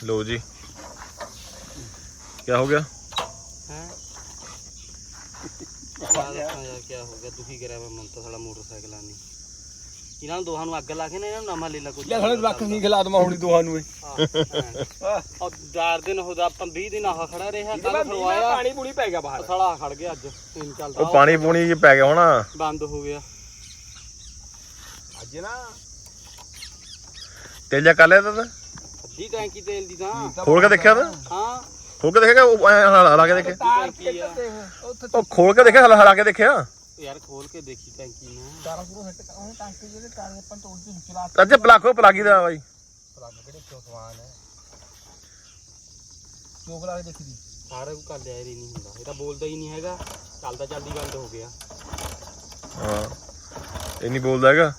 ਲੋ ਜੀ। ਕੀ ਹੋ ਗਿਆ? ਹੈ? ਯਾਰ ਯਾਰ ਕੀ ਹੋ ਗਿਆ? ਦੁਖੀ ਕਰਿਆ ਮੈਂ ਮਮਤਾ ਸਾਲਾ ਮੋਟਰਸਾਈਕਲ ਆਨੀ ਇਹਨਾਂ ਨੂੰ ਦੋਹਾਂ ਨੂੰ ਅੱਗ ਲਾ ਕੇ ਨਾ ਇਹਨਾਂ ਨੂੰ ਨਵਾਂ ਲੈ ਲਾ ਕੋਈ ਲੈ ਸਾਲੇ ਲੱਖ ਨਹੀਂ ਖਿਲਾ ਦਮਾ ਹੁਣੀ ਦੋਹਾਂ ਨੂੰ ਉਹ 4 ਦਿਨ ਹੋ ਜਾ 20 ਦਿਨ ਆਹ ਖੜਾ ਰਿਹਾ ਕੱਲ ਇਹ ਖੜਵਾਇਆ ਪਾਣੀ ਪੂਣੀ ਪੈ ਗਿਆ ਬਾਹਰ। ਸਾਲਾ ਖੜ ਗਿਆ ਅੱਜ ਤਿੰਨ ਚੱਲਦਾ ਉਹ ਪਾਣੀ ਪੂਣੀ ਜੇ ਪੈ ਗਿਆ ਹੋਣਾ। ਬੰਦ ਹੋ ਗਿਆ। ਅੱਜ ਨਾ ਤੇਲ ਜਾ ਕਰ ਲਿਆ ਤਾ ਅੱਧੀ ਟੈਂਕੀ ਤੇਲ ਦੀ ਤਾਂ। ਖੋਲ ਕੇ ਦੇਖਿਆ ਹਾਂ। ਖੋਲ ਕੇ ਦੇਖਿਆ ਉਹ ਐਂ ਹਲਾ ਹਲਾ ਕੇ ਦੇਖਿਆ? ਟੈਂਕੀ ਆ। ਉਹ ਖੋਲ ਕੇ ਦੇਖਿਆ ਹਲਾ ਹਲਾ ਕੇ ਦੇਖਿਆ? ਯਾਰ ਖੋਲ ਕੇ ਦੇਖੀ ਟੈਂਕੀ ਨੂੰ ਤਾਰਾਂ ਪੂਰਾ ਸੈੱਟ ਉਹਨੇ ਟਾਂਕੇ ਜਿਹੜੇ ਤਾਰ ਆਪਾਂ ਤੋੜ ਕੇ ਚਲਾ ਅੱਜੇ ਪਲਾਖੋ ਪਲਾਗੀ ਦਾ ਬਾਈ। ਪਲੱਗ ਕਿਹੜੇ ਕਿਉਂ ਹੈ? ਚੋਕ ਲਾ ਕੇ ਦੇਖੀ ਦੀ। ਸਾਰਾ ਕੁ ਕਰ ਲਿਆ ਇਹ ਨਹੀਂ ਹੁੰਦਾ। ਇਹ ਤਾਂ ਬੋਲਦਾ ਹੀ ਨਹੀਂ ਹੈਗਾ। ਚੱਲਦਾ ਚੱਲਦੀ ਬੰਦ ਹੋ ਗਿਆ। ਹਾਂ। ਇਹ ਨਹੀਂ ਬੋਲਦਾ ਹੈਗਾ।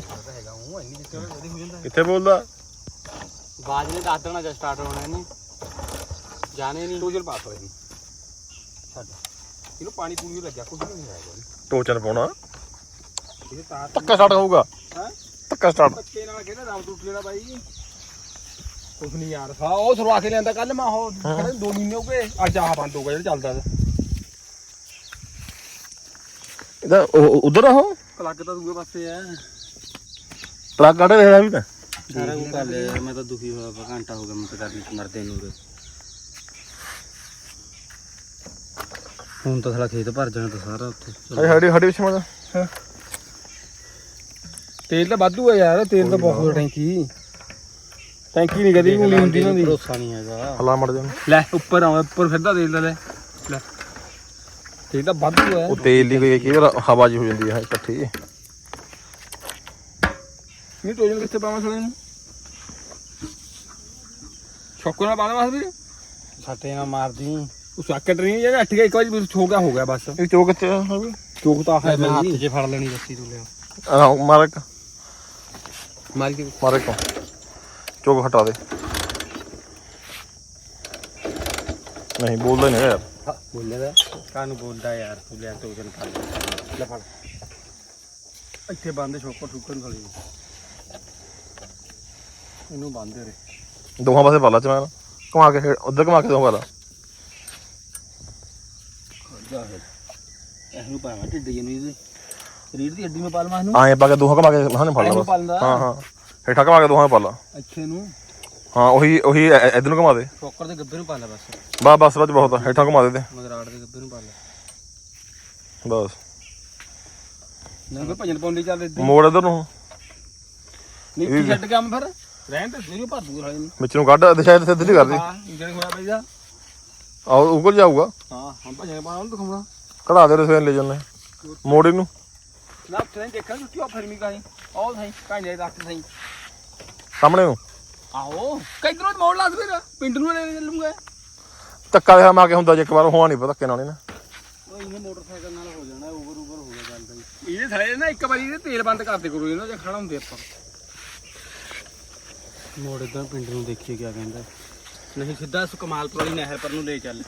ਤਾਂ ਹੈਗਾ ਉਹ ਇੰਨੀ ਦਿੱਕਤ ਉਹਦੀ ਹੋ ਜਾਂਦਾ ਕਿੱਥੇ ਬੋਲਦਾ? ਬਾਜ ਨੇ ਦੱਸ ਦੇਣਾ ਜਦ ਸਟਾਰਟ ਹੋਣਾ ਇਹਨੇ। ਜਾਣੇ ਨਹੀਂ ਟੋਜਲ ਪਾਸ ਹੋਏ ਨਹੀਂ ਛੱਡ। ਇਹਨੂੰ ਪਾਣੀ ਪੂਣੀ ਲੱਗਿਆ ਕੁਝ ਨਹੀਂ ਹੋਇਆ ਕੋਈ ਟੋਚਨ ਪਾਉਣਾ। ਇਹ ਤਾਰ ਧੱਕਾ ਸਟਾਰਟ ਹੋਊਗਾ। ਹਾਂ? ਧੱਕਾ ਸਟਾਰਟ ਧੱਕੇ ਨਾਲ ਕਹਿੰਦਾ ਰਾਮ ਟੁੱਟ ਲੈਣਾ ਬਾਈ? ਕੁਝ ਨਹੀਂ ਯਾਰ ਹਾਂ ਉਹ ਸਰਵਾ ਕੇ ਲਿਆਂਦਾ ਕੱਲ ਮੈਂ ਉਹ ਕਹਿੰਦੇ 2 ਮਹੀਨੇ ਹੋ ਗਏ ਅੱਜ ਆਹ ਬੰਦ ਹੋ ਗਿਆ ਜਿਹੜਾ ਚੱਲਦਾ ਤਾ। ਇਹਦਾ ਉਧਰ ਆ ਉਹ? ਪਲੱਗ ਤਾਂ ਦੂਏ ਪਾਸੇ ਆ। ਪਲੱਗ ਕੱਢ ਰਿਹਾ ਵੀ ਤਾਂ। ਸਾਰਾ ਕੁ ਕਰ ਲਿਆ ਯਾਰ, ਮੈਂ ਤਾਂ ਦੁਖੀ ਹੋਇਆ ਪਿਆ ਘੰਟਾ ਹੋ ਗਿਆ ਮੈਂ ਤਾਂ ਕਰਨੀ ਮਰਦੇ ਨੂੰ ਉਰੇ। ਹੁਣ ਤਾਂ ਸਾਲਾ ਖੇਤ ਭਰ ਜਾਣਾ ਤਾਂ ਸਾਰਾ ਉੱਥੇ। ਹੜੀ ਹੜੀ ਹੜੀ ਵਿੱਚ ਮਾ ਤੇਲ ਤਾਂ ਵਾਧੂ ਆ ਯਾਰ ਤੇਲ ਤਾਂ ਬਹੁਤ ਟੈਂਕੀ। ਟੈਂਕੀ ਨਹੀਂ ਕਦੀ ਵੀ ਹੁੰਦੀ ਨਾ ਦੀ। ਭਰੋਸਾ ਨਹੀਂ ਹੈਗਾ। ਹਲਾ ਮੜ ਜਾ। ਲੈ ਉੱਪਰ ਆਉਂਦਾ ਉੱਪਰ ਫਿਰਦਾ ਤੇਲ ਦਾ ਲੈ। ਲੈ। ਤੇਲ ਤਾਂ ਵਾਧੂ ਆ। ਉਹ ਤੇਲ ਦੀ ਕੋਈ ਵਾਰ ਹਵਾ ਜੀ ਹੋ ਜਾਂਦੀ ਹੈ ਇਕੱਠੀ। ਨਹੀਂ ਟੋਜਨ ਕਿੱਥੇ ਪਾਵਾਂ ਸਲੇ ਨੂੰ? ਛੋਕੋ ਨਾਲ ਪਾਣਾ ਬਸ ਵੀਰ ਸੱਟੇ ਨਾਲ ਮਾਰਦੀ। ਉਹ ਸਾਕਟ ਨਹੀਂ ਜਿਹੜਾ ਅੱਠ ਗਿਆ ਇੱਕ ਵਾਰੀ ਛੋਕਾ ਹੋ ਗਿਆ ਬਸ। ਇਹ ਚੋਕ ਵੀ ਚੋਕ ਤਾਂ ਹੈ ਮੈਂ ਹੱਥ 'ਚ ਫੜ ਲੈਣੀ ਰੱਸੀ ਤੋਂ ਲਿਆ ਆ ਮਾਰਕ। ਮਾਰ ਕੇ ਮਾਰਕ ਚੋਕ ਹਟਾ ਦੇ। ਨਹੀਂ ਬੋਲਦਾ ਨਹੀਂ ਯਾਰ। ਬੋਲਿਆ ਦਾ ਕਾਨੂੰ ਬੋਲਦਾ ਯਾਰ? ਤੂੰ ਲਿਆ ਟੋਜਨ ਕਰ ਲੈ। ਫੜ। ਇੱਥੇ ਬੰਦ ਛੋਕੋ ਠੁਕਣ ਵਾਲੀ ਇਹਨੂੰ ਬੰਦ ਰੇ ਦੋਹਾਂ ਪਾਸੇ ਪਾ ਲਾ ਚਮੈਨ। ਘੁਮਾ ਕੇ ਉਧਰ ਘੁਮਾ ਕੇ ਦੋਹਾਂ ਪਾ ਲਾ। ਜਾ ਹੈ ਇਹਨੂੰ ਪਾਵਾਂ ਢਿੱਡ ਜੀ ਨੂੰ ਇਹਦੇ ਰੀੜ ਦੀ ਹੱਡੀ ਮੈਂ ਪਾ ਲਵਾਂ ਇਹਨੂੰ। ਆਏ ਪਾ ਕੇ ਦੋਹਾਂ ਘੁਮਾ ਕੇ ਹਾਂ ਫੜ ਲਾ ਇਹਨੂੰ ਬਸ। ਪਾ ਲੈਂਦਾ। ਹਾਂ ਹਾਂ। ਹੇਠਾਂ ਘੁਮਾ ਕੇ ਦੋਹਾਂ ਪਾ ਲਾ। ਇੱਥੇ ਨੂੰ। ਹਾਂ ਉਹੀ ਉਹੀ ਇਧਰ ਨੂੰ ਘੁਮਾ ਦੇ। ਛੋਕਰ ਦੇ ਗੱਬੇ ਨੂੰ ਪਾ ਲੈ ਬਸ। ਬਸ ਬਸ ਬਸ ਬਹੁਤ ਆ। ਹੇਠਾਂ ਘੁਮਾ ਦੇ ਤੇ। ਮਗਰਾੜ ਦੇ ਗੱਬੇ ਨੂੰ ਪਾ ਲੈ। ਬਸ। ਨਹੀਂ ਭਜਨ ਪਾਉਂਦੀ ਚੱਲ ਇੱਦਾਂ ਮੋੜ ਇਧਰ ਨੂੰ। ਨੀਤੀ ਛੱਡ ਗਿਆ ਮੈਂ ਫਿਰ। ਰਹਿਣ ਤੇ ਨਹੀਂ ਭਰ ਦੂਰ ਵਾਲੇ ਨੂੰ। ਵਿੱਚ ਨੂੰ ਕੱਢ ਦਿਸ਼ਾ ਇੱਥੇ ਸਿੱਧੀ ਕਰ ਦੇ ਹਾਂ ਇੰਜਣ ਹੋਇਆ ਪਈਦਾ ਆਹ ਉੱਗਲ ਜਾਊਗਾ। ਹਾਂ ਹਮ ਭਜਨ ਪਾਉਣਾ ਦਿਖਾਉਣਾ। ਕਢਾ ਦੇ ਰਸਵੇਂ ਲੈ ਜੰਨੇ ਮੋੜ ਇਹਨੂੰ ਨਾ ਨਹੀਂ ਦੇਖਿਆ ਕਿਉਂ ਫਰਮੀ ਕਾਈ ਉਹ ਸਹੀ ਕਾਂਜੇ ਰੱਖ ਸਹੀ। ਸਾਹਮਣੇ ਨੂੰ। ਆਓ ਕਿਧਰੋਂ ਮੋੜ ਲਾ ਫਿਰ? ਪਿੰਡ ਨੂੰ ਲੈ ਚੱਲੂਗਾ। ਧੱਕਾ ਦੇ ਮਾ ਕੇ ਹੁੰਦਾ ਜੇ ਇੱਕ ਵਾਰ ਹੋਣਾ ਨਹੀਂ ਪਤਾ ਧੱਕੇ ਨਾਲ ਹੀ ਨਾ। ਉਹ ਇਹਨੇ ਮੋਟਰਸਾਈਕਲ ਨਾਲ ਹੋ ਜਾਣਾ ਓਵਰ ਓਵਰ ਹੋ ਗਿਆ ਹੀ ਇਹਦੇ ਥਲੇ ਨਾ ਇੱਕ ਵਾਰੀ ਇਹਦੇ ਤੇਲ ਬੰਦ ਕਰਦੇ ਕਰੋ ਇਹਨਾਂ ਜੇ ਖੜਾ ਹੁੰਦੇ ਆਪਾਂ। ਮੋੜ ਇਦਾਂ ਪਿੰਡ ਨੂੰ ਦੇਖੀਏ ਕਿਆ ਕਹਿੰਦਾ। ਨਹੀਂ ਸਿੱਧਾ ਇਸ ਕਮਾਲਪੁਰ ਵਾਲੀ ਨਹਿਰ ਪਰ ਨੂੰ ਲੈ ਚੱਲ।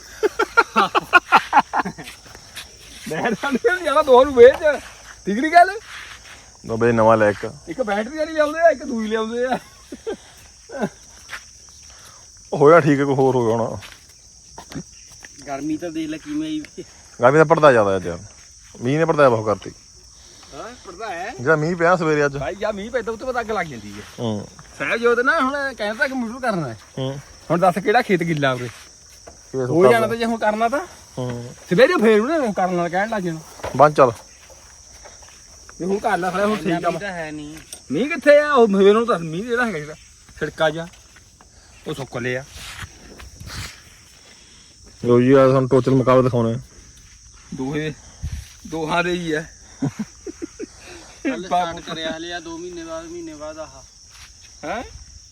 ਨਹਿਰ ਨਾਲ ਜਾਣਾ ਦੋ ਨੂੰ ਵੇਚ ਤਿਗੜੀ ਗੱਲ? ਲੋ ਬਈ ਨਵਾਂ ਲੈ ਇੱਕ। ਇੱਕ ਬੈਟਰੀ ਵਾਲੀ ਲਿਆਉਂਦੇ ਆ ਇੱਕ ਦੂਈ ਲਿਆਉਂਦੇ ਆ। ਹੋਇਆ ਠੀਕ ਹੈ ਕੋਈ ਹੋਰ ਹੋ ਗਿਆ ਹੋਣਾ। ਗਰਮੀ ਤਾਂ ਦੇਖ ਲੈ ਕਿਵੇਂ ਆਈ। ਗਰਮੀ ਦਾ ਪੜਦਾ ਜ਼ਿਆਦਾ ਅੱਜ। ਯਾਰ ਮੀਂਹ ਨੇ ਪੜਦਾ ਬਹੁਤ ਕਰਤੀ। ਹਾਂ ਪੜਦਾ ਹੈ। ਜਿਹੜਾ ਮੀਂਹ ਪਿਆ ਸਵੇਰੇ ਅੱਜ। ਭਾਈ ਜਾਂ ਮੀਂਹ ਪੈਦਾ ਉੱਤੇ ਪਤਾ ਅੱਗ ਲੱਗ ਜਾਂਦੀ ਹੈ। ਹੂੰ। ਸਹਿਬ ਜੋਤ ਨਾ ਹੁਣ ਕਹਿੰਦਾ ਕਿ ਮੀਟਰ ਕਰਨਾ ਹੈ। ਹੂੰ। ਹੁਣ ਦੱਸ ਕਿਹੜਾ ਖੇਤ ਗਿੱਲਾ ਉਰੇ? ਇਹ ਹੋ ਜਾਣਾ ਤਾਂ ਜੇ ਹੁਣ ਕਰਨਾ ਤਾਂ। ਹੂੰ। ਸਵੇਰੇ ਫੇਰ ਉਹਨੇ ਕਰਨ ਨਾਲ ਕਹਿਣ ਲੱਗ ਜਾਣਾ। ਬੰਦ ਚੱਲ। ਵੀ ਹੁਣ ਕਰ ਲੈ ਫਿਰ ਹੁਣ ਠੀਕ ਆ ਮੀਂਹ ਤਾਂ ਹੈ ਨਹੀਂ ਮੀਂਹ ਕਿੱਥੇ ਆ? ਉਹ ਮੇਰੇ ਨੂੰ ਤਾਂ ਮੀਂਹ ਜਿਹੜਾ ਹੈਗਾ ਜਿਹੜਾ ਛਿੜਕਾ ਜਾ ਉਹ ਸੁੱਕ ਲਿਆ। ਲੋ ਜੀ ਆ ਤੁਹਾਨੂੰ ਟੋਚਲ ਮੁਕਾਬਲੇ ਦਿਖਾਉਣੇ। ਦੋਹੇ ਦੋਹਾਂ ਦੇ ਹੀ ਆ। ਕੱਲ ਸਟਾਰਟ ਕਰਿਆ ਹਲੇ ਆ 2 ਮਹੀਨੇ ਬਾਅਦ ਮਹੀਨੇ ਬਾਅਦ ਆਹ। ਹੈ?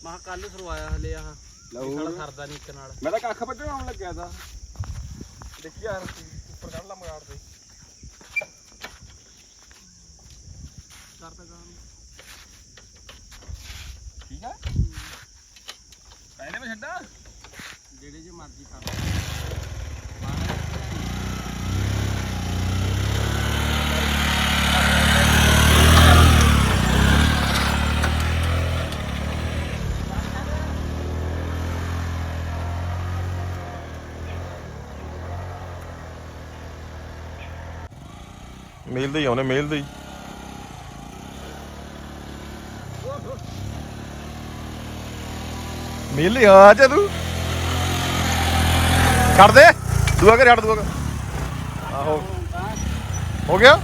ਮਾ ਕੱਲ ਸਰਵਾਇਆ ਹਲੇ ਆਹ। ਲਓ। ਸਰਦਾ ਨਹੀਂ ਇੱਕ ਨਾਲ। ਮੈਂ ਤਾਂ ਕੱਖ ਵੱਢਣ ਆਉਣ ਲੱਗਿਆ ਤਾਂ। ਦੇਖੀ ਯਾਰ ਉੱਪਰ ਕੱਢ ਲਾ ਮਗਾੜ ਦੇ ਕਰਦਾ ਕੰਮ ਠੀਕ ਆ? ਪਹਿਲੇ ਮੈਂ ਛੱਡਾ। ਜਿਹੜੇ ਜੇ ਮਰਜ਼ੀ ਕਰ। ਮੇਲ ਦੇ ਹੀ ਆਉਨੇ ਮੇਲ ਦੇ ਹੀ। ਮੇਲ ਆ ਜਾ ਤੂੰ। ਛੱਡ ਦੇ। ਦੂਆ ਕਰ ਛੱਡ ਦੂਆ ਕਰ ਆਹੋ। ਹੋ ਗਿਆ?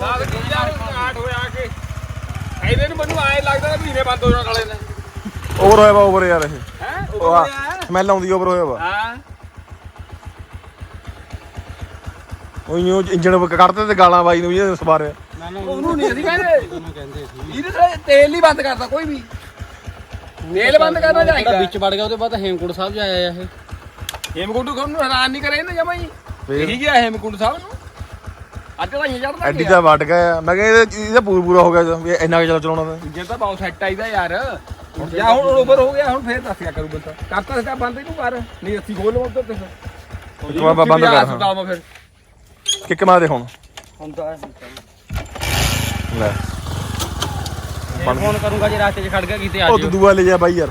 ਯਾਰ ਆਟ ਹੋਇਆ ਕਿ। ਇਹਦੇ ਨੂੰ ਮੈਨੂੰ ਆਏ ਲੱਗਦਾ ਮਹੀਨੇ ਬੰਦ ਹੋ ਜਾਣ ਵਾਲੇ ਨੇ ਓਵਰ ਹੋਇਆ ਵਾ ਓਵਰ ਯਾਰ ਇਹ। ਹੈ? ਸਮੈਲ ਆਉਂਦੀ ਓਵਰ ਹੋਇਆ ਵਾ। ਹਾਂ। ਉਹ ਯੂੰ ਇੰਜਣ ਕੱਢਦੇ ਤੇ ਗਾਲਾਂ ਬਾਈ ਨੂੰ ਇਹ ਸਵਾਰਿਆ। ਨਾ ਨਾ ਉਹਨੂੰ ਨਹੀਂ ਅਸੀਂ ਕਹਿੰਦੇ ਉਹਨੂੰ ਕਹਿੰਦੇ ਸੀ। ਇਹਦੇ ਤੇ ਤੇਲ ਨਹੀਂ ਬੰਦ ਕਰਦਾ ਕੋਈ ਵੀ। ਤੇਲ ਬੰਦ ਕਰਨਾ ਚਾਹੀਦਾ। ਵਿੱਚ ਵੜ ਗਿਆ ਉਹਦੇ ਬਾਅਦ ਹੇਮਕੁੰਟ ਸਾਹਿਬ ਜਾਇਆ ਇਹ। ਹੇਮਕੁੰਡ ਨੂੰ ਹੈਰਾਨ ਨਹੀਂ ਕਰੇ ਨਾ ਜਮਾ? ਇਹੀ ਗਿਆ ਹੇਮਕੁੰਡ ਸਾਹਿਬ ਨੂੰ। ਅੱਜ ਤਾਂ ਹੀ ਚੜਦਾ ਐਡੀ ਤਾਂ ਵੱਟ ਗਿਆ। ਮੈਂ ਕਿਹਾ ਇਹਦਾ ਪੂਰਾ ਪੂਰਾ ਹੋ ਗਿਆ ਜੀ, ਵੀ ਇੰਨਾ ਕਿ ਚਲਾ ਚਲਾਉਣਾ ਤਾਂ। ਜੇ ਤਾਂ ਬਹੁਤ ਸੈੱਟ ਆਈਦਾ ਯਾਰ। ਜਾਂ ਹੁਣ ਓਵਰ ਹੋ ਗਿਆ ਹੁਣ ਫੇਰ ਦੱਸਿਆ ਕਰੂ ਬੰਦਾ ਕਰਤਾ ਸਿੱਧਾ ਬੰਦ ਇਹਨੂੰ ਕਰ ਨਹੀਂ ਅਸੀਂ ਖੋਲ ਲਵਾਂ ਉੱਧਰ ਤੇ ਫਿਰ। ਇੱਕ ਵਾਰ ਬੰਦ ਕਰ ਹਾਂ। ਹਸਪਤਾਲ ਮੈਂ ਫਿਰ। ਕਿੱਕ ਮਾਰ ਹੁਣ ਹੁੰਦਾ ਲੈ ਬਣ ਫੋਨ ਕਰੂੰਗਾ ਜੇ ਰਾਸਤੇ 'ਚ ਖੜ ਗਿਆ ਕਿਤੇ ਆ ਉਹ ਦੂਆ ਲੈ ਜਾ ਬਾਈ ਯਾਰ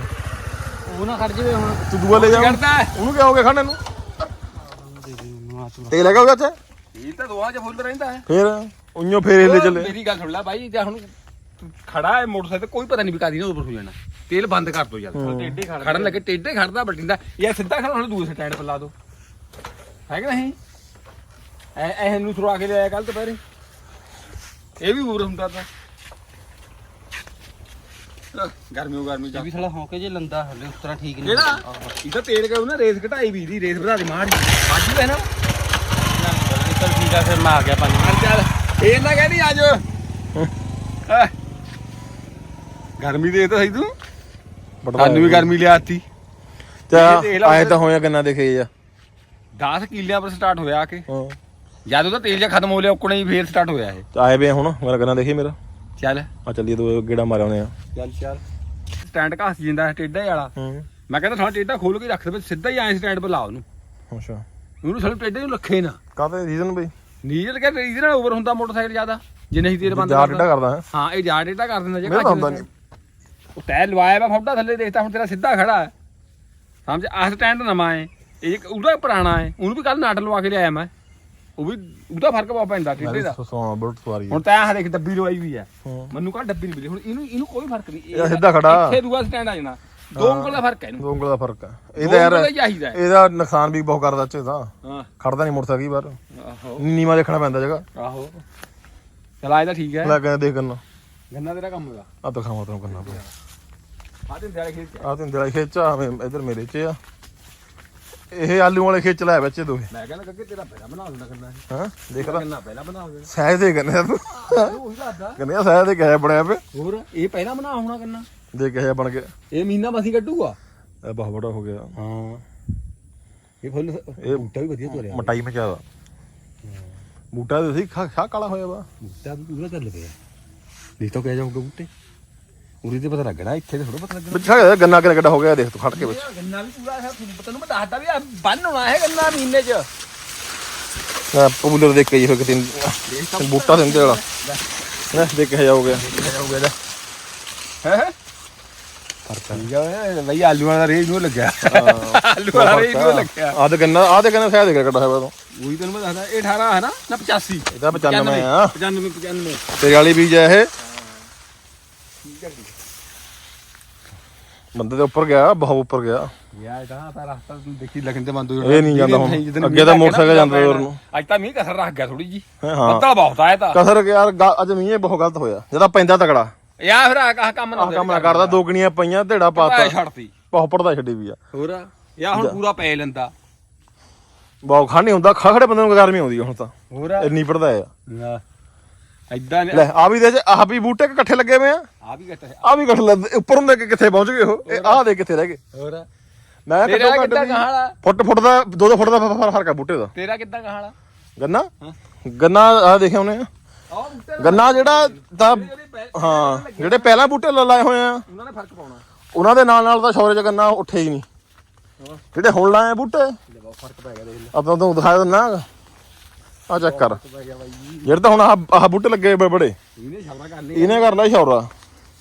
ਉਹ ਨਾ ਖੜ ਜਵੇ ਹੁਣ ਤੂੰ ਦੂਆ ਲੈ ਜਾ ਕਰਦਾ ਹੈ। ਉਹਨੂੰ ਕਿਆ ਹੋ ਗਿਆ ਖਾਣੇ ਨੂੰ ਤੇਲ ਹੈਗਾ ਉਹਦੇ ਚ ਇਹ ਤਾਂ ਦੋਹਾਂ 'ਚ ਫੁੱਲ ਰਹਿੰਦਾ ਹੈ ਫੇਰ ਉਈਓ ਫੇਰ ਹਿੱਲੇ ਚੱਲੇ ਮੇਰੀ ਗੱਲ ਸੁਣ ਲੈ ਬਾਈ ਜੇ ਹੁਣ ਤੂੰ ਖੜਾ ਹੈ ਮੋਟਰਸਾਈਕਲ ਤੇ ਕੋਈ ਪਤਾ ਨਹੀਂ ਵੀ ਕਾਦੀ ਨਾ ਉੱਪਰ ਹੋ ਜਾਣਾ ਤੇਲ ਬੰਦ ਕਰ ਦੋ ਯਾਰ ਟੇਢੇ ਖੜਨ ਲੱਗੇ ਟੇਢੇ ਖੜਦਾ ਬਲਟਿੰਦਾ ਯਾਰ ਸਿੱਧਾ ਖੜਾ ਹੁਣ ਦੂਸਰੇ ਸਟੈਂਡ ਲਾ ਦੋ ਹੈ ਕਿ ਨਹੀਂ ਐ ਐ ਨੂੰ ਸੁਰਾ ਕੇ ਲਿਆਇਆ ਕੱਲ ਦੁਪਹਿਰੇ। ਇਹ ਵੀ ਹੋਰ ਹੁੰਦਾ ਤਾਂ। ਅਹ, ਗਰਮੀ ਹੋ ਗਰਮੀ ਇਹ ਜਾ। ਵੀ ਸਾਲਾ ਹੌਕੇ ਜੇ ਲੰਦਾ ਹਲੇ ਉਸ ਤਰ੍ਹਾਂ ਠੀਕ ਨਹੀਂ ਜਿਹੜਾ ਇਹਦਾ ਤੇਲ ਕਹੂ ਨਾ ਰੇਸ ਘਟਾਈ ਵੀ ਦੀ ਰੇਸ ਵਧਾ ਦੇ ਮਾੜੀ ਬਾਜੀ ਹੈ ਨਾ ਚੱਲ ਠੀਕ ਆ ਫਿਰ ਮੈਂ ਆ ਗਿਆ ਪੰਜ ਮਿੰਟ। ਚੱਲ ਚੱਲ। ਇਹ ਨਾ ਕਹਿੰਦੀ ਅੱਜ। ਅਹ, ਗਰਮੀ ਦੇ ਤਾਂ ਸਹੀ ਤੂੰ। ਸਾਨੂੰ ਵੀ ਗਰਮੀ ਲਿਆਤੀ। ਇਹ ਆ ਆਏ ਤਾਂ ਹੋਇਆ ਗੰਨਾ ਦੇਖੇ ਜਾ। 10 ਕਿੱਲਿਆਂ ਪਰ ਸਟਾਰਟ ਹੋਇਆ ਆ ਕੇ। ਹਾਂ। ਜਦ ਉਹਦਾ ਤੇਲ ਜਿਹਾ ਖਤਮ ਹੋ ਲਿਆ ਉਕਣੇ ਹੀ ਫੇਰ ਸਟਾਰਟ ਹੋਇਆ ਇਹ। ਆਏ ਵੇ ਹੁਣ ਮੇਰਾ ਗੰਨਾ ਦੇਖੀ ਮੇਰਾ। ਚੱਲ। ਆ ਚੱਲੀਏ ਦੋ ਗੇੜਾ ਮਾਰ ਆਉਨੇ ਆ। ਚੱਲ ਚੱਲ। ਸਟੈਂਡ ਘਾਸ ਜਿੰਦਾ ਟੇਡਾ ਵਾਲਾ। ਹੂੰ। ਮੈਂ ਕਹਿੰਦਾ ਥੋੜਾ ਟੇਡਾ ਖੋਲ ਕੇ ਰੱਖ ਦੇ ਬਸ ਸਿੱਧਾ ਹੀ ਐਂ ਸਟੈਂਡ 'ਤੇ ਲਾ ਉਹਨੂੰ। ਅੱਛਾ। ਉਹਨੂੰ ਸਾਡੇ ਟੇਡੇ ਨੂੰ ਰੱਖੇ ਨਾ। ਕਾਹਤੇ ਰੀਜ਼ਨ ਬਈ? ਨੀਜਲ ਕੇ ਰੀਜਨ ਨਾਲ ਓਵਰ ਹੁੰਦਾ ਮੋਟਰਸਾਈਕਲ ਜ਼ਿਆਦਾ? ਜੇ ਨਹੀਂ ਤੇਲ ਬੰਦ ਜਾ ਟੇਡਾ ਕਰਦਾ ਹੈ? ਹਾਂ ਇਹ ਜਾ ਟੇਡਾ ਕਰ ਦਿੰਦਾ ਜੇ ਮੇਰਾ ਹੁੰਦਾ ਦਿੰਦਾ। ਉਹ ਟਾਇਰ ਲਵਾਇਆ ਵਾ ਫੋਟਾ ਥੱਲੇ ਦੇਖਦਾ ਹੁਣ ਤੇਰਾ ਸਿੱਧਾ ਖੜਾ ਹੈ। ਸਮਝ ਆਹ ਸਟੈਂਡ ਨਵਾਂ ਹੈ। ਇਹ ਉਹਦਾ ਪੁਰਾਣਾ ਹੈ। ਉਹਨੂੰ ਵੀ ਕੱਲ ਨਾਟ ਲਵਾ ਕੇ ਲਿਆਇਆ ਮੈਂ। ਉਹ ਵੀ ਉਹਦਾ ਫ਼ਰਕ ਪਾ ਪੈਂਦਾ ਟੇਡੇ ਦਾ। ਸੋਣਾ ਬੁਲਟ ਸਵਾਰੀ ਹੁਣ ਤਾਂ ਦੇਖ ਡੱਬੀ ਲਵਾਈ ਵੀ ਹੈ। ਹੂੰ। ਮੈਨੂੰ ਕਹਾ ਡੱਬੀ ਨਹੀਂ ਮਿਲੀ? ਹੁਣ ਇਹਨੂੰ ਇਹਨੂੰ ਕੋਈ ਫ਼ਰਕ ਨਹੀਂ। ਇਹ ਸਿੱਧਾ ਖੜਾ। ਇੱਥੇ ਦੂਆ ਸਟੈਂਡ ਆ ਜਾਣਾ। ਦੋ ਉਂਗਲ ਦਾ ਫ਼ਰਕ ਹੈ ਇਹਨੂੰ। ਦੋ ਉਂਗਲ ਦਾ ਫ਼ਰਕ ਆ। ਦੋ ਇਹਦਾ ਯਾਰ ਦਾ ਹੀ ਹੈ। ਇਹਦਾ ਨੁਕਸਾਨ ਵੀ ਬਹੁਤ ਕਰਦਾ ਚ ਤਾਂ ਹਾਂ। ਖੜਦਾ ਨਹੀਂ ਮੁੜਦਾ ਕਈ ਵਾਰ। ਆਹੋ। ਨੀਵਾ ਦੇਖਣਾ ਪੈਂਦਾ ਜਗ੍ਹਾ। ਆਹੋ। ਚਲਾ ਇਹਦਾ ਠੀਕ ਹੈ। ਲੈ ਕੇ ਦੇਖ ਗੰਨਾ। ਗੰਨਾ ਤੇਰਾ ਕੰਮ ਹੋਗਾ ਆ ਦਿਖਾਵਾਂ ਤੈਨੂੰ ਪਿਆ ਆ ਤੇ ਦਿਹਾੜੇ ਖੇਤ ਚ। ਆ ਤੇ ਇੰਦਰਾ ਖੇਚ ਆ ਇਧਰ ਮੇਰੇ ਚ ਆ। ਇਹ ਆਲੂ ਵਾਲੇ ਖੇਚ ਲਾਇਆ ਬੱਚੇ ਦੋਵੇਂ ਮੈਂ ਕਹਿੰਦਾ ਕੱਕੇ ਤੇਰਾ ਪਹਿਲਾਂ ਬਣਾ ਗੰਨਾ ਇਹ। ਹਾਂ ਦੇਖ ਲੈ। ਗੰਨਾ ਪਹਿਲਾਂ ਬਣਾ ਦੇਣਾ ਸਾਇਜ਼ ਦੇ ਆ ਤੂੰ। ਉਹੀ ਲੱਗਦਾ ਆ ਸਾਇਜ਼ ਦੇ ਕਿਹਾ ਬਣਿਆ ਪਿਆ। ਹੋਰ ਇਹ ਪਹਿਲਾਂ ਬਣਾ ਹੋਣਾ ਗੰਨਾ ਦੇਖ ਕਿਹਾ ਬਣ ਗਿਆ ਇਹ ਮਹੀਨਾ ਮਸੀਂ ਕੱਢੂਗਾ? ਇਹ ਬਹੁਤ ਬੜਾ ਹੋ ਗਿਆ। ਹਾਂ। ਇਹ ਫੁੱਲ ਇਹ ਬੂਟਾ ਵੀ ਵਧੀਆ ਤੋਰਿਆ। ਮਟਾਈ ਮਚਾਦਾ ਬੂਟਾ ਤੇ ਸੀ ਖਾ ਕਾਲਾ ਹੋਇਆ ਵਾ। ਬੂਟਾ ਪੂਰਾ ਚੱਲ ਪਿਆ। ਦੇਖ ਤਾਂ ਕਿਆ ਜਾਊਗਾ ਬੂਟੇ। ਉਰੀ ਤੇ ਪਤਾ ਲੱਗਣਾ ਇੱਥੇ ਤੇ ਥੋੜਾ ਪਤਾ ਲੱਗਣਾ। ਵਿੱਚ ਖਾ ਗੰਨਾ ਕਿੰਨਾ ਕਿੱਡਾ ਹੋ ਗਿਆ ਦੇਖ ਤੂੰ ਖੜ ਕੇ ਵਿੱਚ। ਗੰਨਾ ਵੀ ਪੂਰਾ ਹੈ ਤੁਹਾਨੂੰ ਤੈਨੂੰ ਮੈਂ ਦੱਸਦਾ ਵੀ ਬੰਨ ਹੋਣਾ ਹੈ ਗੰਨਾ ਮਹੀਨੇ ਚ। ਆ ਪਪੂਲਰ ਦੇਖ ਕੇ ਹੀ ਹੋ ਕਿ ਤਿੰਨ ਬੂਟਾ ਦਿੰਦੇ ਵਾਲਾ। ਨਾ ਦੇਖ ਕੇ ਹੋ ਗਿਆ। ਹੋ ਗਿਆ ਹੈ? ਫ਼ਰਕ ਨਹੀਂ ਗਿਆ ਬਈ ਆਲੂ ਵਾਲਾ ਰੇਜ ਨੂੰ ਲੱਗਿਆ? ਆਲੂ ਵਾਲਾ ਰੇਜ ਨੂੰ ਲੱਗਿਆ? ਆ ਤੇ ਗੰਨਾ ਆ ਤੇ ਗੰਨਾ ਸਾਇਜ਼ ਦੇ ਕਿੱਡਾ ਹੋਇਆ ਤੂੰ ਉਹੀ ਤੈਨੂੰ ਮੈਂ ਦੱਸਦਾ ਇਹ 18 ਹੈ ਨਾ ਨਾ 85 ਇਹਦਾ 95 ਆ। 95 95 ਤੇਰੇ ਵਾਲੀ ਬੀਜ ਆ ਇਹ। ਬੰਦੇ ਦੇ ਉੱਪਰ ਗਿਆ ਬਹੁਤ ਉੱਪਰ ਗਿਆ। ਯਾਰ ਇਹਦਾ ਤਾਂ ਰਸਤਾ ਤੂੰ ਦੇਖੀ ਲਗਨ ਤੇ ਬੰਦ ਹੋ ਇਹ ਨਹੀਂ ਜਾਂਦਾ ਹੁਣ। ਅੱਗੇ ਤਾਂ ਮੋਟਰਸਾਈਕਲ ਜਾਂਦਾ ਦੂਰ ਨੂੰ। ਅੱਜ ਤਾਂ ਮੀਂਹ ਕਸਰ ਰੱਖ ਗਿਆ ਥੋੜੀ ਜੀ ਹੈਂ, ਹਾਂ ਬੱਦਲ ਬਹੁਤ ਆਇਆ ਤਾਂ। ਕਸਰ ਗਿਆ ਯਾਰ ਗ- ਅੱਜ ਮੀਂਹ ਬਹੁਤ ਗਲਤ ਹੋਇਆ। ਜਿਹਦਾ ਪੈਂਦਾ ਤਗੜਾ ਯਾ ਫਿਰ ਆਹ ਆਹ ਕੰਮ ਨਾ ਆਹ ਕੰਮ ਨਾ ਕਰਦਾ ਦੋ ਗਣੀਆਂ ਪਈਆਂ ਢੇੜਾ ਪਾਤਾ। ਛੱਡਤੀ। ਬਹੁਤ ਪੜਦਾ ਛੱਡੀ ਵੀ ਆ। ਹੋਰ ਯਾ ਹੁਣ ਪੂਰਾ ਪੈ ਲੈਂਦਾ। ਬਹੁਤ ਖਾ ਨਹੀਂ ਹੁੰਦਾ ਖਾ ਖੜੇ ਬੰਦੇ ਨੂੰ ਗਰਮੀ ਆਉਂਦੀ ਹੁਣ ਤਾਂ। ਹੋਰ ਇੰਨੀ ਪੜਦਾ ਆ। ਐਦਾਂ ਲੈ ਆ ਵੀ ਦੇ ਆਹ ਵੀ ਬੂਟੇ ਇਕੱਠੇ ਲੱਗੇ ਹੋਏ ਆ। ਆ ਵੀ ਘੱਟ ਆ ਵੀ ਇਕੱਠੇ ਲੱਗੇ ਉੱਪਰ ਹੁੰਦੇ ਕਿ ਕਿੱਥੇ ਪਹੁੰਚ ਗਏ ਉਹ? ਇਹ ਆਹ ਦੇ ਕਿੱਥੇ ਰਹਿ ਗਏ। ਹੋਰ। ਮੈਂ ਤੇਰਾ ਘੱਟੋ ਘੱਟ ਕਿੱਦਾਂ ਵੀ ਕਹਾਲਾ ਫੁੱਟ ਫੁੱਟ ਦਾ ਦੋ ਦੋ ਫੁੱਟ ਦਾ ਫ- ਫ਼ਰਕ ਆ ਬੂਟੇ ਦਾ। ਤੇਰਾ ਕਿੱਦਾਂ ਕਹਾਲਾ ਗੰਨਾ? ਗੰਨਾ ਆ ਦੇਖਿਆ ਉਹਨੇ? ਆਹ ਬੂਟੇ ਗੰਨਾ ਜਿਹੜਾ ਤਾਂ ਹਾਂ ਜਿਹੜੇ ਪਹਿਲਾਂ ਬੂਟੇ ਲ- ਲਾਏ ਹੋਏ ਆ। ਉਹਨਾਂ ਨੇ ਫ਼ਰਕ ਪਾਉਣਾ। ਉਹਨਾਂ ਦੇ ਨਾਲ ਨਾਲ ਤਾਂ ਸ਼ੌਰੇ ਚ ਗੰਨਾ ਉੱਠੇ ਹੀ ਨਹੀਂ। ਜਿਹੜੇ ਹੁਣ ਲਾਏ ਆ ਬੂਟੇ ਬਹੁਤ ਫ਼ਰਕ ਪੈ ਗਿਆ ਦੇਖ ਲੈ। ਆਪਾਂ ਤੁਹਾਨੂੰ ਦਿਖਾ ਦਿੰਨਾ ਆ ਚੈੱਕ ਕਰ। ਪੈ ਗਿਆ ਬਾਈ ਜਿਹੜੇ ਤਾਂ ਹੁਣ ਆਹ ਆਹ ਬੂਟੇ ਲੱਗੇ ਬੜੇ। ਇਹਨੇ ਛਾਵਰਾ ਕਰਨੀ ਇਹਨੇ ਕਰ ਲਿਆ ਸ਼ੌਰਾ।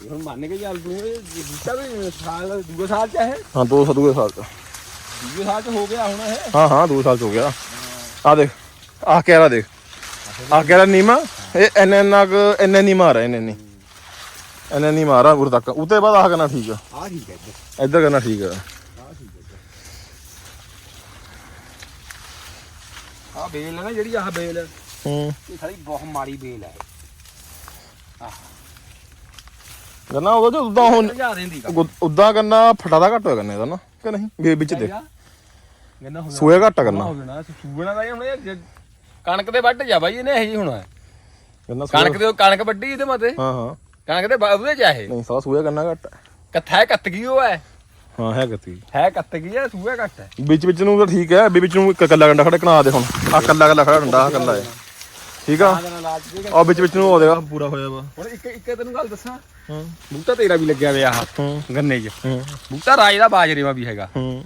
ਕੇ ਚੱਲ ਤੂੰ ਇਹ ਬੂਟਾ ਵੀ ਸਾਲ ਦੂਜੇ ਸਾਲ ਚ ਹੈ ਹਾਂ ਦੋ ਸੌ ਦੂਏ ਸਾਲ ਚ। ਦੂਜੇ ਸਾਲ ਚ ਹੋ ਗਿਆ ਹੁਣ ਇਹ? ਹਾਂ ਹਾਂ ਦੋ ਸਾਲ ਚ ਹੋ ਗਿਆ। ਆ ਦੇਖ ਆਹ ਕਹਿਰਾ ਦੇਖ। ਆ ਕਿਹੜਾ ਨੀਮਾ? ਇਹ ਐਨ ਐਨ ਨਾਗ ਐਨ ਐਨ ਹੀ ਮਾਰ ਐਨ ਐਨ ਐਨ ਐਨ ਹੀ ਮਾਰਾ ਉਰ ਤੱਕ। ਉਤੇ ਬਾਅਦ ਆਹ ਕਰਨਾ ਠੀਕ ਆ। ਆ ਠੀਕ ਹੈ ਇੱਧਰ। ਕਰਨਾ ਠੀਕ ਆ। ਆ ਆ ਬੇਲ ਹੈ ਨਾ ਜਿਹੜੀ ਆਹ ਬੇਲ ਹੂੰ। ਇਹ ਸਾਲੀ ਬਹੁਤ ਮਾੜੀ ਬੇਲ ਹੈ ਗੰਨਾ ਉਹਦਾ ਜੋ ਉਦਾਂ ਹੁਣ ਲਿਆ ਦਿੰਦੀ ਉਦਾਂ ਕਰਨਾ ਫਟਾਦਾ ਘੱਟ ਹੋਇਆ ਕਰਨੇ ਦਾ ਨਾ ਕਿ ਨਹੀਂ? ਵੀ ਵਿੱਚ ਦੇ। ਗੰਨਾ ਹੋ ਸੂਏ ਘੱਟ ਕਰਨਾ ਹੋ ਜਾਣਾ ਸੂਣਾ ਦਾ ਇਹ ਹੁਣ ਇਹ ਜ- ਕਣਕ ਦੇ ਵੱਢ ਜਾ ਬਾਈ ਇਹਨੇ ਇਹ ਜੀ ਹੋਣਾ। ਗੰਨਾ ਸੂਆ- ਕਣਕ ਦੇ ਕਣਕ ਵੱਢੀ ਇਹਦੇ ਮਤੇ। ਹਾਂ ਹਾਂ। ਕਣਕ ਦੇ ਬ- ਉਹਦੇ ਚ ਆ ਇਹ। ਨਹੀਂ ਸਾਲਾ ਸੂਆ ਕਰਨਾ ਘੱਟ ਹੈ। ਕੱਥਾ ਹੈ ਕੱਤ ਗਈ ਉਹ ਹੈ? ਹਾਂ ਹੈ ਗਤੀ ਹੈ ਕੱਤ ਗਈ ਹੈ ਸੂਆ ਘੱਟ ਹੈ। ਵਿੱਚ ਵਿੱਚ ਨੂੰ ਤਾਂ ਠੀਕ ਹੈ ਵੀ ਵਿੱਚ ਨੂੰ ਇੱਕ ਕੱਲਾ ਗੰਡਾ ਖੜਾ ਕਣਾ ਦੇ ਹੁਣ। ਆ ਕੱਲਾ ਕੱਲਾ ਖੜਾ ਡੰਡਾ ਆ ਕੱਲਾ ਹੈ। ਠੀਕ ਆ? ਨਾਲ ਲਾਜ ਦੇ ਆ। ਵਿੱਚ ਵਿੱਚ ਨੂੰ ਹੋ ਦੇਗਾ ਪੂਰਾ ਹੋਇਆ ਵਾ। ਹੁਣ ਇੱਕ ਇੱਕ ਤੈਨੂੰ ਗੱਲ ਦੱਸਾਂ? ਹੂੰ। ਬੂਟਾ ਤੇਰਾ ਵੀ ਲੱਗਿਆ ਹੋਇਆ ਆਹ ਹੂੰ। ਗੰਨੇ 'ਚ। ਹੂੰ। ਬੂਟਾ ਰਾਜ ਦਾ ਬਾਜਰੇ ਮਾ ਵੀ ਹੈਗਾ। ਹੂੰ।